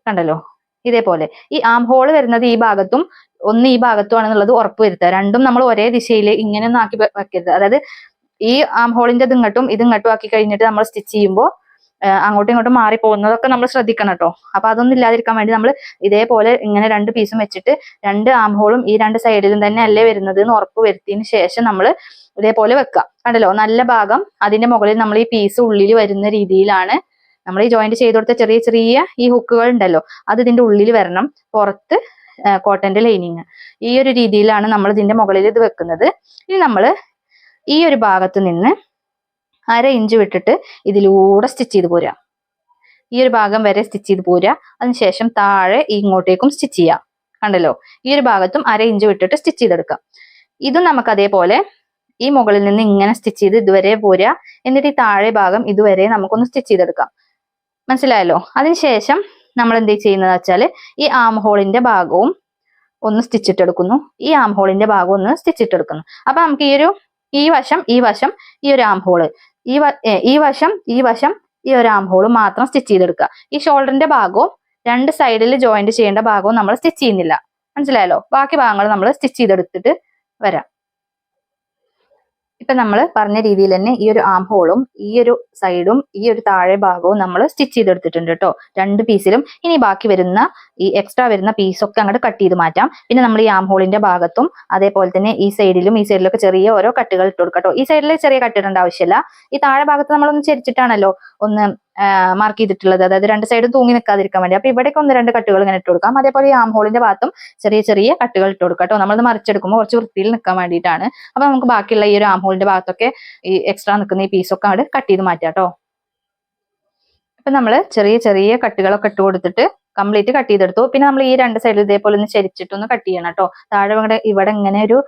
കണ്ടല്ലോ? ഇതേപോലെ. ഈ ആം ഹോൾ വരുന്നത് ഈ ഭാഗത്തും ഒന്ന് ഈ ഭാഗത്തും ആണെന്നുള്ളത് ഉറപ്പ് വരുത്തുക. രണ്ടും നമ്മൾ ഒരേ ദിശയിൽ ഇങ്ങനെ ഒന്നും ആക്കി വെക്കരുത്. അതായത് ഈ ആം ഹോളിന്റെ ഇതിങ്ങട്ടും ഇതിങ്ങട്ടും ആക്കി കഴിഞ്ഞിട്ട് നമ്മൾ സ്റ്റിച്ച് ചെയ്യുമ്പോൾ അങ്ങോട്ടും ഇങ്ങോട്ടും മാറി പോകുന്നതൊക്കെ നമ്മൾ ശ്രദ്ധിക്കണം കേട്ടോ. അപ്പൊ അതൊന്നും ഇല്ലാതിരിക്കാൻ വേണ്ടി നമ്മൾ ഇതേപോലെ ഇങ്ങനെ രണ്ട് പീസും വെച്ചിട്ട് രണ്ട് ആം ഹോളും ഈ രണ്ട് സൈഡിലും തന്നെ അല്ലേ വരുന്നത് എന്ന് ഉറപ്പ് വരുത്തിയതിന് ശേഷം നമ്മൾ ഇതേപോലെ വെക്കുക കണ്ടല്ലോ? നല്ല ഭാഗം അതിന്റെ മുകളിൽ നമ്മൾ ഈ പീസ് ഉള്ളിൽ വരുന്ന രീതിയിലാണ് നമ്മൾ ഈ ജോയിന്റ് ചെയ്ത് കൊടുത്ത ചെറിയ ചെറിയ ഈ ഹുക്കുകൾ ഉണ്ടല്ലോ? അത് ഇതിന്റെ ഉള്ളിൽ വരണം. പുറത്ത് കോട്ടന്റെ ലൈനിങ് ഈ ഒരു രീതിയിലാണ് നമ്മൾ ഇതിന്റെ മുകളിൽ ഇത് വെക്കുന്നത്. ഇനി നമ്മൾ ഈ ഒരു ഭാഗത്ത് നിന്ന് അര ഇഞ്ച് വിട്ടിട്ട് ഇതിലൂടെ സ്റ്റിച്ച് ചെയ്ത് പോരാ ഈ ഒരു ഭാഗം വരെ സ്റ്റിച്ച് ചെയ്ത് പോരാ അതിനുശേഷം താഴെ ഇങ്ങോട്ടേക്കും സ്റ്റിച്ച് ചെയ്യാം കണ്ടല്ലോ? ഈ ഒരു ഭാഗത്തും അര ഇഞ്ച് വിട്ടിട്ട് സ്റ്റിച്ച് ചെയ്തെടുക്കാം ഇതും നമുക്ക് അതേപോലെ ഈ മുകളിൽ നിന്ന് ഇങ്ങനെ സ്റ്റിച്ച് ചെയ്ത് ഇതുവരെ പോരാ എന്നിട്ട് ഈ താഴെ ഭാഗം ഇതുവരെ നമുക്കൊന്ന് സ്റ്റിച്ച് ചെയ്തെടുക്കാം. മനസ്സിലായല്ലോ? അതിനുശേഷം നമ്മൾ എന്ത് ചെയ്യുന്നത് വെച്ചാൽ ഈ ആം ഹോളിന്റെ ഭാഗവും ഒന്ന് സ്റ്റിച്ച് ഇട്ടെടുക്കുന്നു. ഈ ആം ഹോളിന്റെ ഭാഗം ഒന്ന് സ്റ്റിച്ച് ഇട്ടെടുക്കുന്നു. അപ്പൊ നമുക്ക് ഈ ഒരു ഈ വശം ഈ വശം ഈ ഒരു ആം ഹോൾ ഈ ഈ വശം ഈ വശം ഈ ഒരു ആം ഹോൾ മാത്രം സ്റ്റിച്ച് ചെയ്തെടുക്കുക. ഈ ഷോൾഡറിന്റെ ഭാഗവും രണ്ട് സൈഡിൽ ജോയിന്റ് ചെയ്യേണ്ട ഭാഗവും നമ്മൾ സ്റ്റിച്ച് ചെയ്യുന്നില്ല. മനസ്സിലായല്ലോ? ബാക്കി ഭാഗങ്ങൾ നമ്മൾ സ്റ്റിച്ച് ചെയ്തെടുത്തിട്ട് വരാം. ഇപ്പൊ നമ്മൾ പറഞ്ഞ രീതിയിൽ തന്നെ ഈ ഒരു ആം ഹോളും ഈ ഒരു സൈഡും ഈ ഒരു താഴെ ഭാഗവും നമ്മൾ സ്റ്റിച്ച് ചെയ്തെടുത്തിട്ടുണ്ട് കേട്ടോ രണ്ട് പീസിലും ഇനി ബാക്കി വരുന്ന ഈ എക്സ്ട്രാ വരുന്ന പീസൊക്കെ അങ്ങോട്ട് കട്ട് ചെയ്ത് മാറ്റാം. പിന്നെ നമ്മൾ ഈ ആം ഹോളിന്റെ ഭാഗത്തും അതേപോലെ തന്നെ ഈ സൈഡിലും ഈ സൈഡിലൊക്കെ ചെറിയ ഓരോ കട്ടുകൾ ഇട്ട് കൊടുക്കട്ടോ ഈ സൈഡിൽ ചെറിയ കട്ടിടേണ്ട ആവശ്യമില്ല ഈ താഴെ ഭാഗത്ത് നമ്മളൊന്ന് ചരിച്ചിട്ടാണല്ലോ ഒന്ന് മാർക്ക് ചെയ്തിട്ടുള്ളത്. അതായത് രണ്ട് സൈഡും തൂങ്ങി നിൽക്കാതിരിക്കാൻ വേണ്ടി. അപ്പൊ ഇവിടേക്ക് ഒന്ന് രണ്ട് കട്ടുകൾ ഇങ്ങനെ ഇട്ട് കൊടുക്കാം. അതേപോലെ ഈ ആം ഹോളിന്റെ ഭാഗത്തും ചെറിയ ചെറിയ കട്ടുകൾ ഇട്ട് കൊടുക്കാം കേട്ടോ. നമ്മളത് മറിച്ചെടുക്കുമ്പോൾ കുറച്ച് വൃത്തിയിൽ നിൽക്കാൻ വേണ്ടിയിട്ടാണ്. അപ്പൊ നമുക്ക് ബാക്കിയുള്ള ഈ ഒരു ആം ഹോളിന്റെ ഭാഗത്തൊക്കെ ഈ എക്സ്ട്രാ നിൽക്കുന്ന ഈ പീസൊക്കെ അങ്ങോട്ട് കട്ട് ചെയ്ത് മാറ്റാം കേട്ടോ. അപ്പൊ നമ്മൾ ചെറിയ ചെറിയ കട്ടുകളൊക്കെ ഇട്ട് കൊടുത്തിട്ട് കംപ്ലീറ്റ് കട്ട് ചെയ്തെടുത്തു. പിന്നെ നമ്മൾ ഈ രണ്ട് സൈഡിൽ ഇതേപോലെ ഒന്ന് ചരിച്ചിട്ടൊന്ന് കട്ട് ചെയ്യണം കേട്ടോ താഴെ ഇവിടെ ഇവിടെ ഇങ്ങനെ ഒരു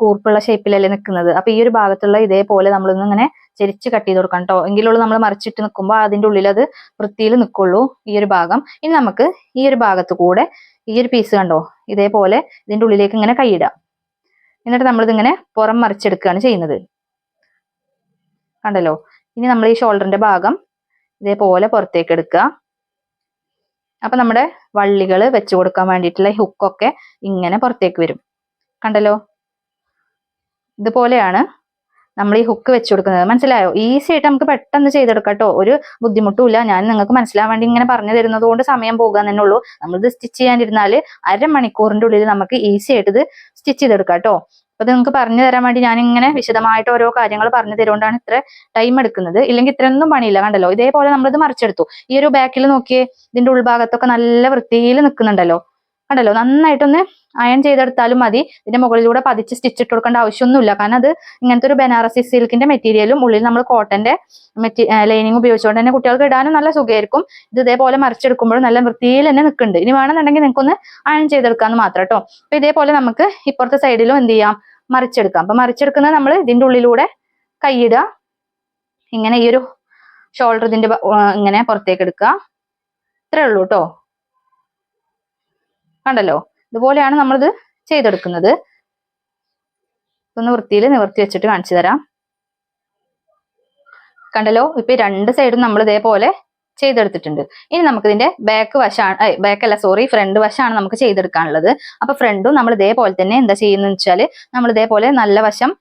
കൂർപ്പുള്ള ഷേപ്പിലല്ലേ നിൽക്കുന്നത് അപ്പൊ ഈ ഒരു ഭാഗത്തുള്ള ഇതേപോലെ നമ്മളൊന്ന് ഇങ്ങനെ ചരിച്ച് കട്ട് ചെയ്ത് കൊടുക്കണം കേട്ടോ എങ്കിലുള്ളൂ നമ്മൾ മറിച്ചിട്ട് നിൽക്കുമ്പോൾ അതിന്റെ ഉള്ളിൽ അത് വൃത്തിയിൽ നിൽക്കുള്ളൂ ഈ ഒരു ഭാഗം. ഇനി നമുക്ക് ഈ ഒരു ഭാഗത്ത് കൂടെ ഈ ഒരു പീസ് കണ്ടോ? ഇതേപോലെ ഇതിന്റെ ഉള്ളിലേക്ക് ഇങ്ങനെ കൈയിടാം എന്നിട്ട് നമ്മളിതിങ്ങനെ പുറം മറിച്ചെടുക്കുകയാണ് ചെയ്യുന്നത്. കണ്ടല്ലോ? ഇനി നമ്മൾ ഈ ഷോൾഡറിന്റെ ഭാഗം ഇതേപോലെ പുറത്തേക്ക് എടുക്കുക. അപ്പൊ നമ്മുടെ വള്ളികൾ വെച്ച് കൊടുക്കാൻ വേണ്ടിയിട്ടുള്ള ഹുക്കൊക്കെ ഇങ്ങനെ പുറത്തേക്ക് വരും. കണ്ടല്ലോ? ഇതുപോലെയാണ് നമ്മൾ ഈ ഹുക്ക് വെച്ച് കൊടുക്കുന്നത്. മനസ്സിലായോ? ഈസി ആയിട്ട് നമുക്ക് പെട്ടെന്ന് ചെയ്തെടുക്കാം കേട്ടോ ഒരു ബുദ്ധിമുട്ടുമില്ല. ഞാൻ നിങ്ങൾക്ക് മനസ്സിലാവാൻ വേണ്ടി ഇങ്ങനെ പറഞ്ഞു തരുന്നത് കൊണ്ട് സമയം പോകാൻ തന്നെ ഉള്ളൂ. നമ്മൾ ഇത് സ്റ്റിച്ച് ചെയ്യാനിരുന്നാൽ അരമണിക്കൂറിന്റെ ഉള്ളിൽ നമുക്ക് ഈസി ആയിട്ട് ഇത് സ്റ്റിച്ച് ചെയ്തെടുക്കാം കേട്ടോ അപ്പൊ ഇത് നിങ്ങൾക്ക് പറഞ്ഞു തരാൻ വേണ്ടി ഞാൻ ഇങ്ങനെ വിശദമായിട്ട് ഓരോ കാര്യങ്ങൾ പറഞ്ഞു തരുകൊണ്ടാണ് ഇത്ര ടൈം എടുക്കുന്നത്. ഇല്ലെങ്കിൽ ഇത്രയൊന്നും പണിയില്ല കണ്ടല്ലോ? ഇതേപോലെ നമ്മളിത് മറിച്ചെടുത്തു. ഈ ഒരു ബാക്കിൽ നോക്കിയേ ഇതിന്റെ ഉൾഭാഗത്തൊക്കെ നല്ല വൃത്തിയിൽ നിൽക്കുന്നുണ്ടല്ലോ? കണ്ടല്ലോ? നന്നായിട്ടൊന്ന് അയൺ ചെയ്തെടുത്താലും മതി. ഇതിന്റെ മുകളിലൂടെ പതിച്ച് സ്റ്റിച്ച് ഇട്ട് കൊടുക്കേണ്ട ആവശ്യമൊന്നുമില്ല. കാരണം അത് ഇങ്ങനത്തെ ഒരു ബനാറസി സിൽക്കിന്റെ മെറ്റീരിയലും ഉള്ളിൽ നമ്മൾ കോട്ടന്റെ മെറ്റീ ലൈനിങ് ഉപയോഗിച്ചുകൊണ്ട് തന്നെ കുട്ടികൾക്ക് ഇടാനും നല്ല സുഖമായിരിക്കും. ഇത് ഇതേപോലെ മറിച്ചെടുക്കുമ്പോഴും നല്ല വൃത്തിയിൽ തന്നെ നിൽക്കുന്നുണ്ട്. ഇനി വേണമെന്നുണ്ടെങ്കിൽ നിങ്ങൾക്കൊന്ന് അയൺ ചെയ്തെടുക്കാമെന്ന് മാത്രം കേട്ടോ അപ്പൊ ഇതേപോലെ നമുക്ക് ഇപ്പുറത്തെ സൈഡിലും എന്ത് ചെയ്യാം? മറിച്ചെടുക്കാം. അപ്പൊ മറിച്ചെടുക്കുന്നത് നമ്മൾ ഇതിന്റെ ഉള്ളിലൂടെ കൈയിടുക. ഇങ്ങനെ ഈ ഒരു ഷോൾഡർ ഇതിന്റെ ഇങ്ങനെ പുറത്തേക്ക് എടുക്കുക. ഇത്രേ ഉള്ളൂ കേട്ടോ കണ്ടല്ലോ? ഇതുപോലെയാണ് നമ്മളിത് ചെയ്തെടുക്കുന്നത്. ഒന്ന് വൃത്തിയിൽ നിവർത്തി വെച്ചിട്ട് കാണിച്ചു തരാം. കണ്ടല്ലോ? ഇപ്പൊ രണ്ട് സൈഡും നമ്മൾ ഇതേപോലെ ചെയ്തെടുത്തിട്ടുണ്ട്. ഇനി നമുക്ക് ഇതിന്റെ ബാക്ക് വശമാണ് ബാക്ക് അല്ല സോറി ഫ്രണ്ട് വശമാണ് നമുക്ക് ചെയ്തെടുക്കാനുള്ളത്. അപ്പൊ ഫ്രണ്ടും നമ്മൾ ഇതേപോലെ തന്നെ എന്താ ചെയ്യുന്നത് വെച്ചാൽ നമ്മൾ ഇതേപോലെ നല്ല വശം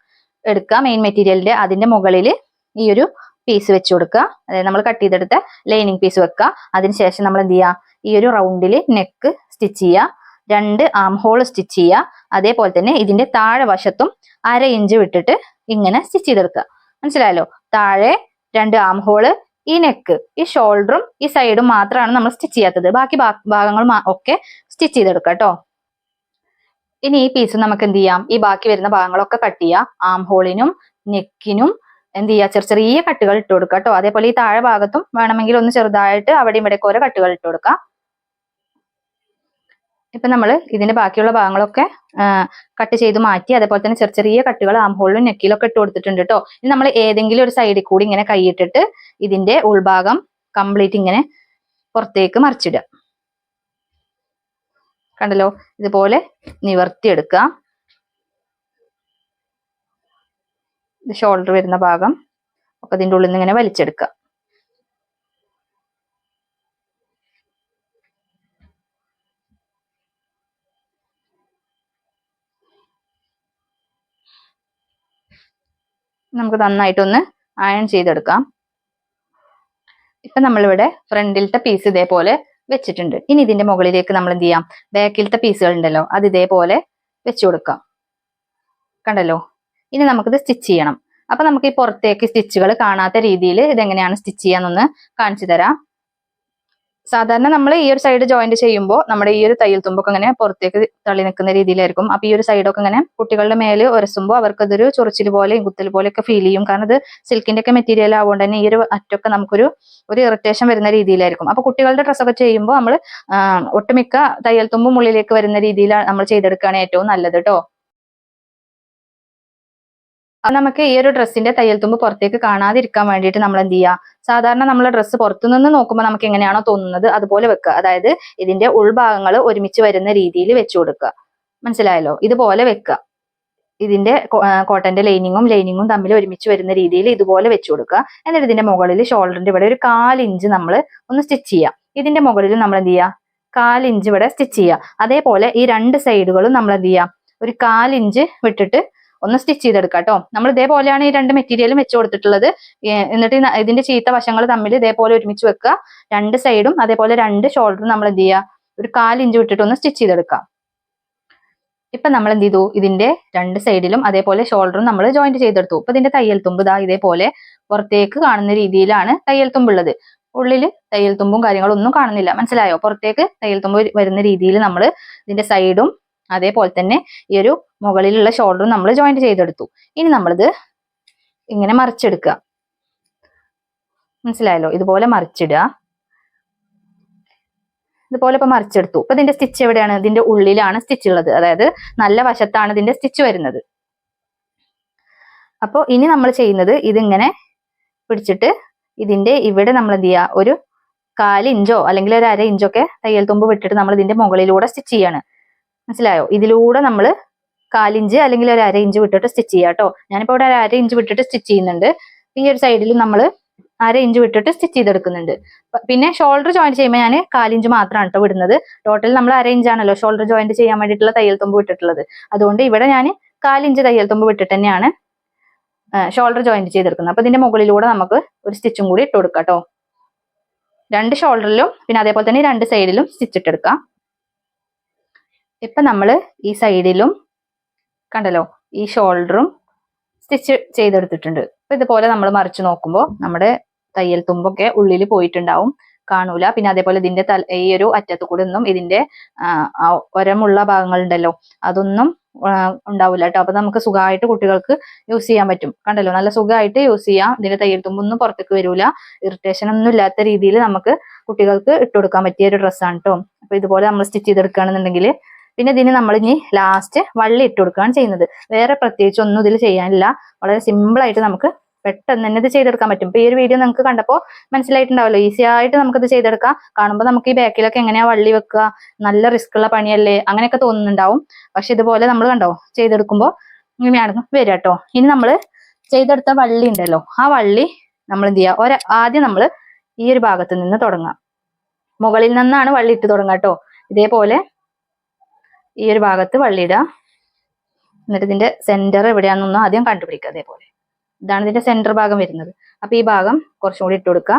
എടുക്കുക മെയിൻ മെറ്റീരിയലിന്റെ അതിന്റെ മുകളിൽ ഈ ഒരു പീസ് വെച്ച് കൊടുക്കുക. അതായത് നമ്മൾ കട്ട് ചെയ്തെടുത്ത ലൈനിങ് പീസ് വെക്കുക. അതിനുശേഷം നമ്മൾ എന്ത് ചെയ്യുക? ഈ ഒരു റൗണ്ടിൽ നെക്ക് സ്റ്റിച്ച് ചെയ്യുക. രണ്ട് ആം ഹോൾ സ്റ്റിച്ച് ചെയ്യുക. അതേപോലെ തന്നെ ഇതിന്റെ താഴെ വശത്തും അര ഇഞ്ച് വിട്ടിട്ട് ഇങ്ങനെ സ്റ്റിച്ച് ചെയ്തെടുക്കുക. മനസ്സിലായല്ലോ? താഴെ രണ്ട് ആം ഹോൾ ഈ നെക്ക് ഈ ഷോൾഡറും ഈ സൈഡും മാത്രമാണ് നമ്മൾ സ്റ്റിച്ച് ചെയ്യാത്തത്. ബാക്കി ഭാഗങ്ങൾ ഒക്കെ സ്റ്റിച്ച് ചെയ്തെടുക്കുക കേട്ടോ ഇനി ഈ പീസ് നമുക്ക് എന്ത് ചെയ്യാം? ഈ ബാക്കി വരുന്ന ഭാഗങ്ങളൊക്കെ കട്ട് ചെയ്യാം. ആം ഹോളിനും നെക്കിനും എന്ത് ചെയ്യുക ചെറിയ ചെറിയ കട്ടുകൾ ഇട്ട് കൊടുക്കുക കേട്ടോ അതേപോലെ ഈ താഴെ ഭാഗത്തും വേണമെങ്കിൽ ഒന്ന് ചെറുതായിട്ട് അവിടെയും ഇവിടെയൊക്കെ ഓരോ കട്ടുകൾ ഇട്ട് കൊടുക്കാം. ഇപ്പൊ നമ്മൾ ഇതിന്റെ ബാക്കിയുള്ള ഭാഗങ്ങളൊക്കെ കട്ട് ചെയ്ത് മാറ്റി അതേപോലെ തന്നെ ചെറിയ ചെറിയ കട്ടുകൾ ആം ഹോളിലും നെക്കിലൊക്കെ ഇട്ട് കൊടുത്തിട്ടുണ്ട് കേട്ടോ ഇനി നമ്മൾ ഏതെങ്കിലും ഒരു സൈഡിൽ കൂടി ഇങ്ങനെ കൈയിട്ടിട്ട് ഇതിന്റെ ഉൾഭാഗം കംപ്ലീറ്റ് ഇങ്ങനെ പുറത്തേക്ക് മറിച്ചിടുക. കണ്ടല്ലോ? ഇതുപോലെ നിവർത്തിയെടുക്കുക. ഷോൾഡർ വരുന്ന ഭാഗം ഒക്കെ ഇതിന്റെ ഉള്ളിൽ നിന്ന് ഇങ്ങനെ വലിച്ചെടുക്കുക. നമുക്ക് നന്നായിട്ടൊന്ന് അയൺ ചെയ്തെടുക്കാം. ഇപ്പൊ നമ്മളിവിടെ ഫ്രണ്ടിലത്തെ പീസ് ഇതേപോലെ വെച്ചിട്ടുണ്ട്. ഇനി ഇതിന്റെ മുകളിലേക്ക് നമ്മൾ എന്ത് ചെയ്യാം? ബാക്കിലത്തെ പീസുകൾ ഉണ്ടല്ലോ അത് ഇതേപോലെ വെച്ചു കൊടുക്കാം. കണ്ടല്ലോ? ഇനി നമുക്കിത് സ്റ്റിച്ച് ചെയ്യണം. അപ്പൊ നമുക്ക് ഈ പുറത്തേക്ക് സ്റ്റിച്ചുകൾ കാണാത്ത രീതിയിൽ ഇതെങ്ങനെയാണ് സ്റ്റിച്ച് ചെയ്യാന്നൊന്ന് കാണിച്ചു തരാം. സാധാരണ നമ്മൾ ഈ ഒരു സൈഡ് ജോയിന്റ് ചെയ്യുമ്പോൾ നമ്മുടെ ഈ ഒരു തയ്യൽ തുമ്പൊക്കെ ഇങ്ങനെ പുറത്തേക്ക് തള്ളി നിൽക്കുന്ന രീതിയിലായിരിക്കും. അപ്പൊ ഈ ഒരു സൈഡൊക്കെ ഇങ്ങനെ കുട്ടികളുടെ മേൽ ഉരസുമ്പോൾ അവർക്കതൊരു ചൊറിച്ചിൽ പോലെയും കുത്തൽ പോലെയൊക്കെ ഫീൽ ചെയ്യും. കാരണം അത് സിൽക്കിന്റെ ഒക്കെ മെറ്റീരിയൽ ആവുകൊണ്ട് തന്നെ ഈ ഒരു അറ്റൊക്കെ നമുക്കൊരു ഒരു ഇറിറ്റേഷൻ വരുന്ന രീതിയിലായിരിക്കും. അപ്പൊ കുട്ടികളുടെ ഡ്രസ്സൊക്കെ ചെയ്യുമ്പോൾ നമ്മൾ ഒട്ടുമിക്ക തയ്യൽ തുമ്പും ഉള്ളിലേക്ക് വരുന്ന രീതിയിലാണ് നമ്മൾ ചെയ്തെടുക്കുകയാണ് ഏറ്റവും നല്ലത് കേട്ടോ നമുക്ക് ഈ ഒരു ഡ്രസ്സിന്റെ തയ്യൽ തുമ്പ് പുറത്തേക്ക് കാണാതിരിക്കാൻ വേണ്ടിയിട്ട് നമ്മൾ എന്ത് ചെയ്യുക സാധാരണ നമ്മൾ ഡ്രസ്സ് പുറത്തുനിന്ന് നോക്കുമ്പോൾ നമുക്ക് എങ്ങനെയാണോ തോന്നുന്നത് അതുപോലെ വെക്കുക. അതായത് ഇതിന്റെ ഉൾഭാഗങ്ങൾ ഒരുമിച്ച് വരുന്ന രീതിയിൽ വെച്ചു കൊടുക്കുക. മനസ്സിലായല്ലോ? ഇതുപോലെ വെക്കുക. ഇതിന്റെ കോട്ടന്റെ ലൈനിങ്ങും ലൈനിങ്ങും തമ്മിൽ ഒരുമിച്ച് വരുന്ന രീതിയിൽ ഇതുപോലെ വെച്ചു കൊടുക്കുക. എന്നിട്ട് ഇതിന്റെ മുകളിൽ ഷോൾഡറിന്റെ ഇവിടെ ഒരു കാലിഞ്ച് നമ്മൾ ഒന്ന് സ്റ്റിച്ച് ചെയ്യാം. ഇതിന്റെ മുകളിൽ നമ്മൾ എന്ത് ചെയ്യുക കാലിഞ്ച് ഇവിടെ സ്റ്റിച്ച് ചെയ്യുക അതേപോലെ ഈ രണ്ട് സൈഡുകളും നമ്മൾ എന്ത് ചെയ്യുക ഒരു കാലിഞ്ച് വിട്ടിട്ട് ഒന്ന് സ്റ്റിച്ച് ചെയ്തെടുക്കുക കേട്ടോ നമ്മൾ ഇതേപോലെയാണ് ഈ രണ്ട് മെറ്റീരിയലും വെച്ച് കൊടുത്തിട്ടുള്ളത്. എന്നിട്ട് ഇതിന്റെ ചീത്ത വശങ്ങൾ തമ്മിൽ ഇതേപോലെ ഒരുമിച്ച് വെക്കുക. രണ്ട് സൈഡും അതേപോലെ രണ്ട് ഷോൾഡറും നമ്മൾ എന്ത് ചെയ്യുക? ഒരു കാലിഞ്ച് വിട്ടിട്ട് ഒന്ന് സ്റ്റിച്ച് ചെയ്തെടുക്കാം ഇപ്പൊ നമ്മൾ എന്ത് ചെയ്തു? ഇതിന്റെ രണ്ട് സൈഡിലും അതേപോലെ ഷോൾഡറും നമ്മൾ ജോയിന്റ് ചെയ്തെടുത്തു. ഇപ്പൊ ഇതിന്റെ തയ്യൽ തുമ്പ് ഇതാ ഇതേപോലെ പുറത്തേക്ക് കാണുന്ന രീതിയിലാണ് തയ്യൽ തുമ്പുള്ളത് ഉള്ളിൽ തയ്യൽ തുമ്പും കാര്യങ്ങളും ഒന്നും കാണുന്നില്ല. മനസ്സിലായോ? പുറത്തേക്ക് തയ്യൽ തുമ്പ് വരുന്ന രീതിയിൽ നമ്മൾ ഇതിന്റെ സൈഡും അതേപോലെ തന്നെ ഈ ഒരു മുകളിലുള്ള ഷോൾഡർ നമ്മൾ ജോയിന്റ് ചെയ്തെടുത്തു. ഇനി നമ്മളിത് ഇങ്ങനെ മറിച്ചെടുക്കുക. മനസ്സിലായല്ലോ? ഇതുപോലെ മറിച്ചിടുക. ഇതുപോലെ ഇപ്പൊ മറിച്ചെടുത്തു. ഇപ്പൊ ഇതിന്റെ സ്റ്റിച്ച് എവിടെയാണ്? ഇതിന്റെ ഉള്ളിലാണ് സ്റ്റിച്ച് ഉള്ളത്. അതായത് നല്ല വശത്താണ് ഇതിന്റെ സ്റ്റിച്ച് വരുന്നത്. അപ്പോൾ ഇനി നമ്മൾ ചെയ്യുന്നത് ഇതിങ്ങനെ പിടിച്ചിട്ട് ഇതിന്റെ ഇവിടെ നമ്മൾ എന്ത് ഒരു കാലിഞ്ചോ അല്ലെങ്കിൽ ഒരു അര ഇഞ്ചോ ഒക്കെ തയ്യൽ തുമ്പ് വിട്ടിട്ട് നമ്മൾ ഇതിന്റെ മുകളിലൂടെ സ്റ്റിച്ച് ചെയ്യാണ്. മനസ്സിലായോ? ഇതിലൂടെ നമ്മൾ കാലിഞ്ച് അല്ലെങ്കിൽ ഒരു അര ഇഞ്ച് വിട്ടിട്ട് സ്റ്റിച്ച് ചെയ്യാം കേട്ടോ. ഞാനിപ്പോ ഇവിടെ അര ഇഞ്ച് വിട്ടിട്ട് സ്റ്റിച്ച് ചെയ്യുന്നുണ്ട്. ഈ ഒരു സൈഡിൽ നമ്മൾ അര ഇഞ്ച് വിട്ടിട്ട് സ്റ്റിച്ച് ചെയ്തെടുക്കുന്നുണ്ട്. പിന്നെ ഷോൾഡർ ജോയിന്റ് ചെയ്യുമ്പോൾ ഞാൻ കാലിഞ്ച് മാത്രമാണ് കേട്ടോ വിടുന്നത്. ടോട്ടൽ നമ്മൾ അര ഇഞ്ച് ആണല്ലോ ഷോൾഡർ ജോയിന്റ് ചെയ്യാൻ വേണ്ടിയിട്ടുള്ള തയ്യൽ തുമ്പ് വിട്ടിട്ടുള്ളത്. അതുകൊണ്ട് ഇവിടെ ഞാൻ കാലിഞ്ച് തയ്യൽ തുമ്പ് വിട്ടിട്ട് തന്നെയാണ് ഷോൾഡർ ജോയിന്റ് ചെയ്തെടുക്കുന്നത്. അപ്പൊ ഇതിന്റെ മുകളിലൂടെ നമുക്ക് ഒരു സ്റ്റിച്ചും കൂടി ഇട്ട് കൊടുക്കാം കേട്ടോ രണ്ട് ഷോൾഡറിലും പിന്നെ അതേപോലെ തന്നെ രണ്ട് സൈഡിലും സ്റ്റിച്ച് ഇട്ടെടുക്കാം. ഇപ്പൊ നമ്മൾ ഈ സൈഡിലും കണ്ടല്ലോ ഈ ഷോൾഡറും സ്റ്റിച്ച് ചെയ്തെടുത്തിട്ടുണ്ട്. അപ്പം ഇതുപോലെ നമ്മൾ മറിച്ച് നോക്കുമ്പോൾ നമ്മുടെ തയ്യൽ തുമ്പൊക്കെ ഉള്ളിൽ പോയിട്ടുണ്ടാവും കാണൂല. പിന്നെ അതേപോലെ ഇതിന്റെ തല ഈ ഒരു അറ്റത്ത് കൂടെ ഒന്നും ഇതിന്റെ ഒരമുള്ള ഭാഗങ്ങളുണ്ടല്ലോ അതൊന്നും ഉണ്ടാവില്ല കേട്ടോ. അപ്പൊ നമുക്ക് സുഖമായിട്ട് കുട്ടികൾക്ക് യൂസ് ചെയ്യാൻ പറ്റും. കണ്ടല്ലോ നല്ല സുഖമായിട്ട് യൂസ് ചെയ്യാം. ഇതിന്റെ തയ്യൽ തുമ്പൊന്നും പുറത്തേക്ക് വരൂല. ഇറിറ്റേഷൻ ഒന്നും ഇല്ലാത്ത രീതിയിൽ നമുക്ക് കുട്ടികൾക്ക് ഇട്ടുകൊടുക്കാൻ പറ്റിയ ഒരു ഡ്രസ്സാണ് കേട്ടോ അപ്പൊ ഇതുപോലെ നമ്മൾ സ്റ്റിച്ച് ചെയ്തെടുക്കുകയാണെന്നുണ്ടെങ്കിൽ പിന്നെ ഇതിന് നമ്മൾ ഇനി ലാസ്റ്റ് വള്ളി ഇട്ട് കൊടുക്കുകയാണ് ചെയ്യുന്നത്. വേറെ പ്രത്യേകിച്ച് ഒന്നും ഇതിൽ ചെയ്യാനില്ല. വളരെ സിമ്പിൾ ആയിട്ട് നമുക്ക് പെട്ടെന്ന് തന്നെ ഇത് ചെയ്തെടുക്കാൻ പറ്റും. ഇപ്പൊ ഈ ഒരു വീഡിയോ നിങ്ങൾക്ക് കണ്ടപ്പോൾ മനസ്സിലായിട്ടുണ്ടാവല്ലോ. ഈസി ആയിട്ട് നമുക്കിത് ചെയ്തെടുക്കാം. കാണുമ്പോൾ നമുക്ക് ഈ ബാക്കിലൊക്കെ എങ്ങനെയാ വള്ളി വെക്കുക? നല്ല റിസ്ക് ഉള്ള പണിയല്ലേ? അങ്ങനെയൊക്കെ തോന്നുന്നുണ്ടാവും. പക്ഷെ ഇതുപോലെ നമ്മൾ കണ്ടോ? ചെയ്തെടുക്കുമ്പോൾ ഇങ്ങനെയാണ് വരിക കേട്ടോ ഇനി നമ്മൾ ചെയ്തെടുത്ത വള്ളി ഉണ്ടല്ലോ. ആ വള്ളി നമ്മൾ എന്ത് ചെയ്യുക? ഒരു ആദ്യം നമ്മൾ ഈ ഒരു ഭാഗത്ത് നിന്ന് തുടങ്ങാം. മുകളിൽ നിന്നാണ് വള്ളി ഇട്ട് തുടങ്ങാം കേട്ടോ ഇതേപോലെ ഈ ഒരു ഭാഗത്ത് വള്ളി ഇടുക. എന്നിട്ട് ഇതിന്റെ സെന്റർ എവിടെയാണെന്നൊന്നും ആദ്യം കണ്ടുപിടിക്കുക അതേപോലെ. ഇതാണ് ഇതിന്റെ സെന്റർ ഭാഗം വരുന്നത്. അപ്പൊ ഈ ഭാഗം കുറച്ചും കൂടി ഇട്ട് കൊടുക്കുക.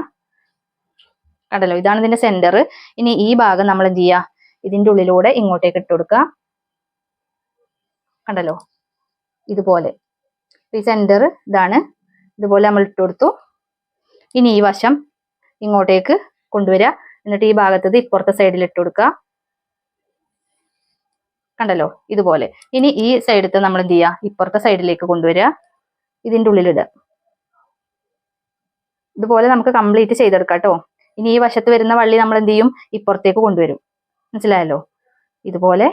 കണ്ടല്ലോ ഇതാണ് ഇതിന്റെ സെന്റർ ഇനി ഈ ഭാഗം നമ്മൾ എന്ത് ചെയ്യുക? ഇതിന്റെ ഉള്ളിലൂടെ ഇങ്ങോട്ടേക്ക് ഇട്ട് കൊടുക്കുക. കണ്ടല്ലോ? ഇതുപോലെ. ഈ സെന്റർ ഇതാണ്. ഇതുപോലെ നമ്മൾ ഇട്ട് കൊടുത്തു. ഇനി ഈ വശം ഇങ്ങോട്ടേക്ക് കൊണ്ടുവരിക. എന്നിട്ട് ഈ ഭാഗത്തത് ഇപ്പുറത്തെ സൈഡിൽ ഇട്ട് കൊടുക്കുക. കണ്ടല്ലോ? ഇതുപോലെ. ഇനി ഈ സൈഡത്തെ നമ്മൾ എന്ത് ചെയ്യുക? ഇപ്പുറത്തെ സൈഡിലേക്ക് കൊണ്ടുവരിക. ഇതിന്റെ ഉള്ളിലിടുക ഇതുപോലെ നമുക്ക് കംപ്ലീറ്റ് ചെയ്തെടുക്കാം കേട്ടോ. ഇനി ഈ വശത്ത് വരുന്ന വള്ളി നമ്മൾ എന്ത് ചെയ്യും? ഇപ്പുറത്തേക്ക് കൊണ്ടുവരും. മനസ്സിലായല്ലോ? ഇതുപോലെ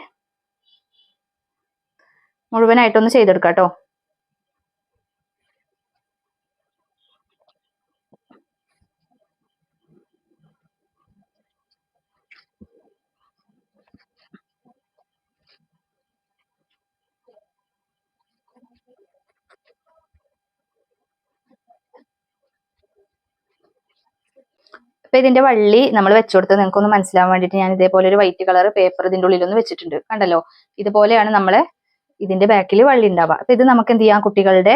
മുഴുവനായിട്ടൊന്ന് ചെയ്തെടുക്കാം കേട്ടോ. അപ്പൊ ഇതിന്റെ വള്ളി നമ്മൾ വെച്ചുകൊടുത്ത് നിങ്ങൾക്ക് ഒന്ന് മനസ്സിലാവാൻ വേണ്ടിയിട്ട് ഞാൻ ഇതേപോലെ ഒരു വൈറ്റ് കളർ പേപ്പർ ഇതിന്റെ ഉള്ളിലൊന്ന് വെച്ചിട്ടുണ്ട്. കണ്ടല്ലോ? ഇതുപോലെയാണ് നമ്മളെ ഇതിന്റെ ബാക്കിൽ വള്ളി ഉണ്ടാവുക അപ്പൊ ഇത് നമുക്ക് എന്ത് ചെയ്യാം? കുട്ടികളുടെ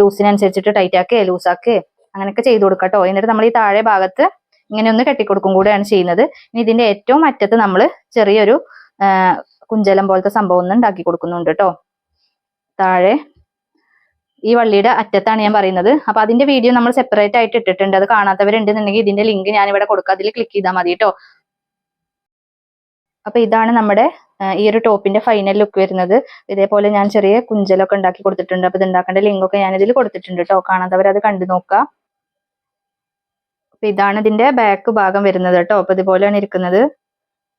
ലൂസിനനുസരിച്ചിട്ട് ടൈറ്റ് ആക്കേ ലൂസാക്കേ അങ്ങനെയൊക്കെ ചെയ്ത് കൊടുക്കട്ടോ എന്നിട്ട് നമ്മൾ ഈ താഴെ ഭാഗത്ത് ഇങ്ങനെ ഒന്ന് കെട്ടിക്കൊടുക്കും കൂടെയാണ് ചെയ്യുന്നത്. ഇനി ഇതിന്റെ ഏറ്റവും അറ്റത്ത് നമ്മൾ ചെറിയൊരു കുഞ്ചലം പോലത്തെ സംഭവം ഒന്ന് ഉണ്ടാക്കി കൊടുക്കുന്നുണ്ട് കേട്ടോ. താഴെ ഈ വള്ളിയുടെ അറ്റത്താണ് ഞാൻ പറയുന്നത്. അപ്പൊ അതിന്റെ വീഡിയോ നമ്മൾ സെപ്പറേറ്റ് ആയിട്ട് ഇട്ടിട്ടുണ്ട്. അത് കാണാത്തവരുണ്ടെന്നുണ്ടെങ്കിൽ ഇതിന്റെ ലിങ്ക് ഞാൻ ഇവിടെ കൊടുക്കാം. അതിൽ ക്ലിക്ക് ചെയ്താൽ മതി കേട്ടോ അപ്പൊ ഇതാണ് നമ്മുടെ ഈ ഒരു ടോപ്പിന്റെ ഫൈനൽ ലുക്ക് വരുന്നത്. ഇതേപോലെ ഞാൻ ചെറിയ കുഞ്ചലൊക്കെ ഉണ്ടാക്കി കൊടുത്തിട്ടുണ്ട്. അപ്പൊ ഇത് ഉണ്ടാക്കേണ്ട ലിങ്ക് ഒക്കെ ഞാൻ ഇതിൽ കൊടുത്തിട്ടുണ്ട് കേട്ടോ കാണാത്തവർ അത് കണ്ടു നോക്കുക. അപ്പൊ ഇതാണ് ഇതിന്റെ ബാക്ക് ഭാഗം വരുന്നത് കേട്ടോ അപ്പൊ ഇതുപോലെയാണ് ഇരിക്കുന്നത്.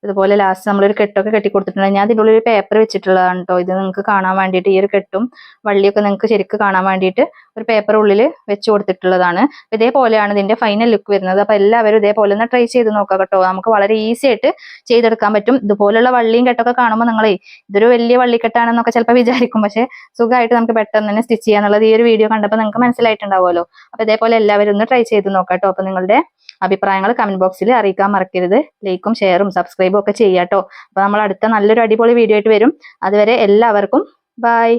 ഇതുപോലെ ലാസ്റ്റ് നമ്മളൊരു കെട്ടൊക്കെ കെട്ടി കൊടുത്തിട്ടുണ്ട് ഞാൻ ഇതിന്റെ ഉള്ളിൽ ഒരു പേപ്പർ വെച്ചിട്ടുള്ളതാണ് കേട്ടോ ഇത് നിങ്ങൾക്ക് കാണാൻ വേണ്ടിയിട്ട് ഈ ഒരു കെട്ടും വള്ളിയൊക്കെ നിങ്ങൾക്ക് ശരിക്ക് കാണാൻ വേണ്ടിയിട്ട് ഒരു പേപ്പർ ഉള്ളിൽ വെച്ച് കൊടുത്തിട്ടുള്ളതാണ്. ഇതേപോലെയാണ് ഇതിന്റെ ഫൈനൽ ലുക്ക് വരുന്നത്. അപ്പോൾ എല്ലാവരും ഇതേപോലെ ഒന്ന് ട്രൈ ചെയ്ത് നോക്കാം കേട്ടോ. നമുക്ക് വളരെ ഈസി ആയിട്ട് ചെയ്തെടുക്കാൻ പറ്റും. ഇതുപോലുള്ള വള്ളിയും കെട്ടൊക്കെ കാണുമ്പോൾ നിങ്ങളെ ഇതൊരു വലിയ വള്ളിക്കെട്ടാണെന്നൊക്കെ ചിലപ്പോൾ വിചാരിക്കും. പക്ഷേ സുഖമായിട്ട് നമുക്ക് പെട്ടെന്ന് തന്നെ സ്റ്റിച്ച് ചെയ്യാന്നുള്ളത് ഈ ഒരു വീഡിയോ കണ്ടപ്പോൾ നിങ്ങൾക്ക് മനസ്സിലായിട്ടുണ്ടാവുമല്ലോ. അപ്പോൾ ഇതേപോലെ എല്ലാവരും ഒന്ന് ട്രൈ ചെയ്ത് നോക്കാം കേട്ടോ. അപ്പോൾ നിങ്ങളുടെ അഭിപ്രായങ്ങൾ കമന്റ് ബോക്സിൽ അറിയിക്കാൻ മറക്കരുത്. ലൈക്കും ഷെയറും സബ്സ്ക്രൈബും ഒക്കെ ചെയ്യാട്ടോ. അപ്പൊ നമ്മൾ അടുത്ത നല്ലൊരു അടിപൊളി വീഡിയോ ആയിട്ട് വരും. അതുവരെ എല്ലാവർക്കും ബൈ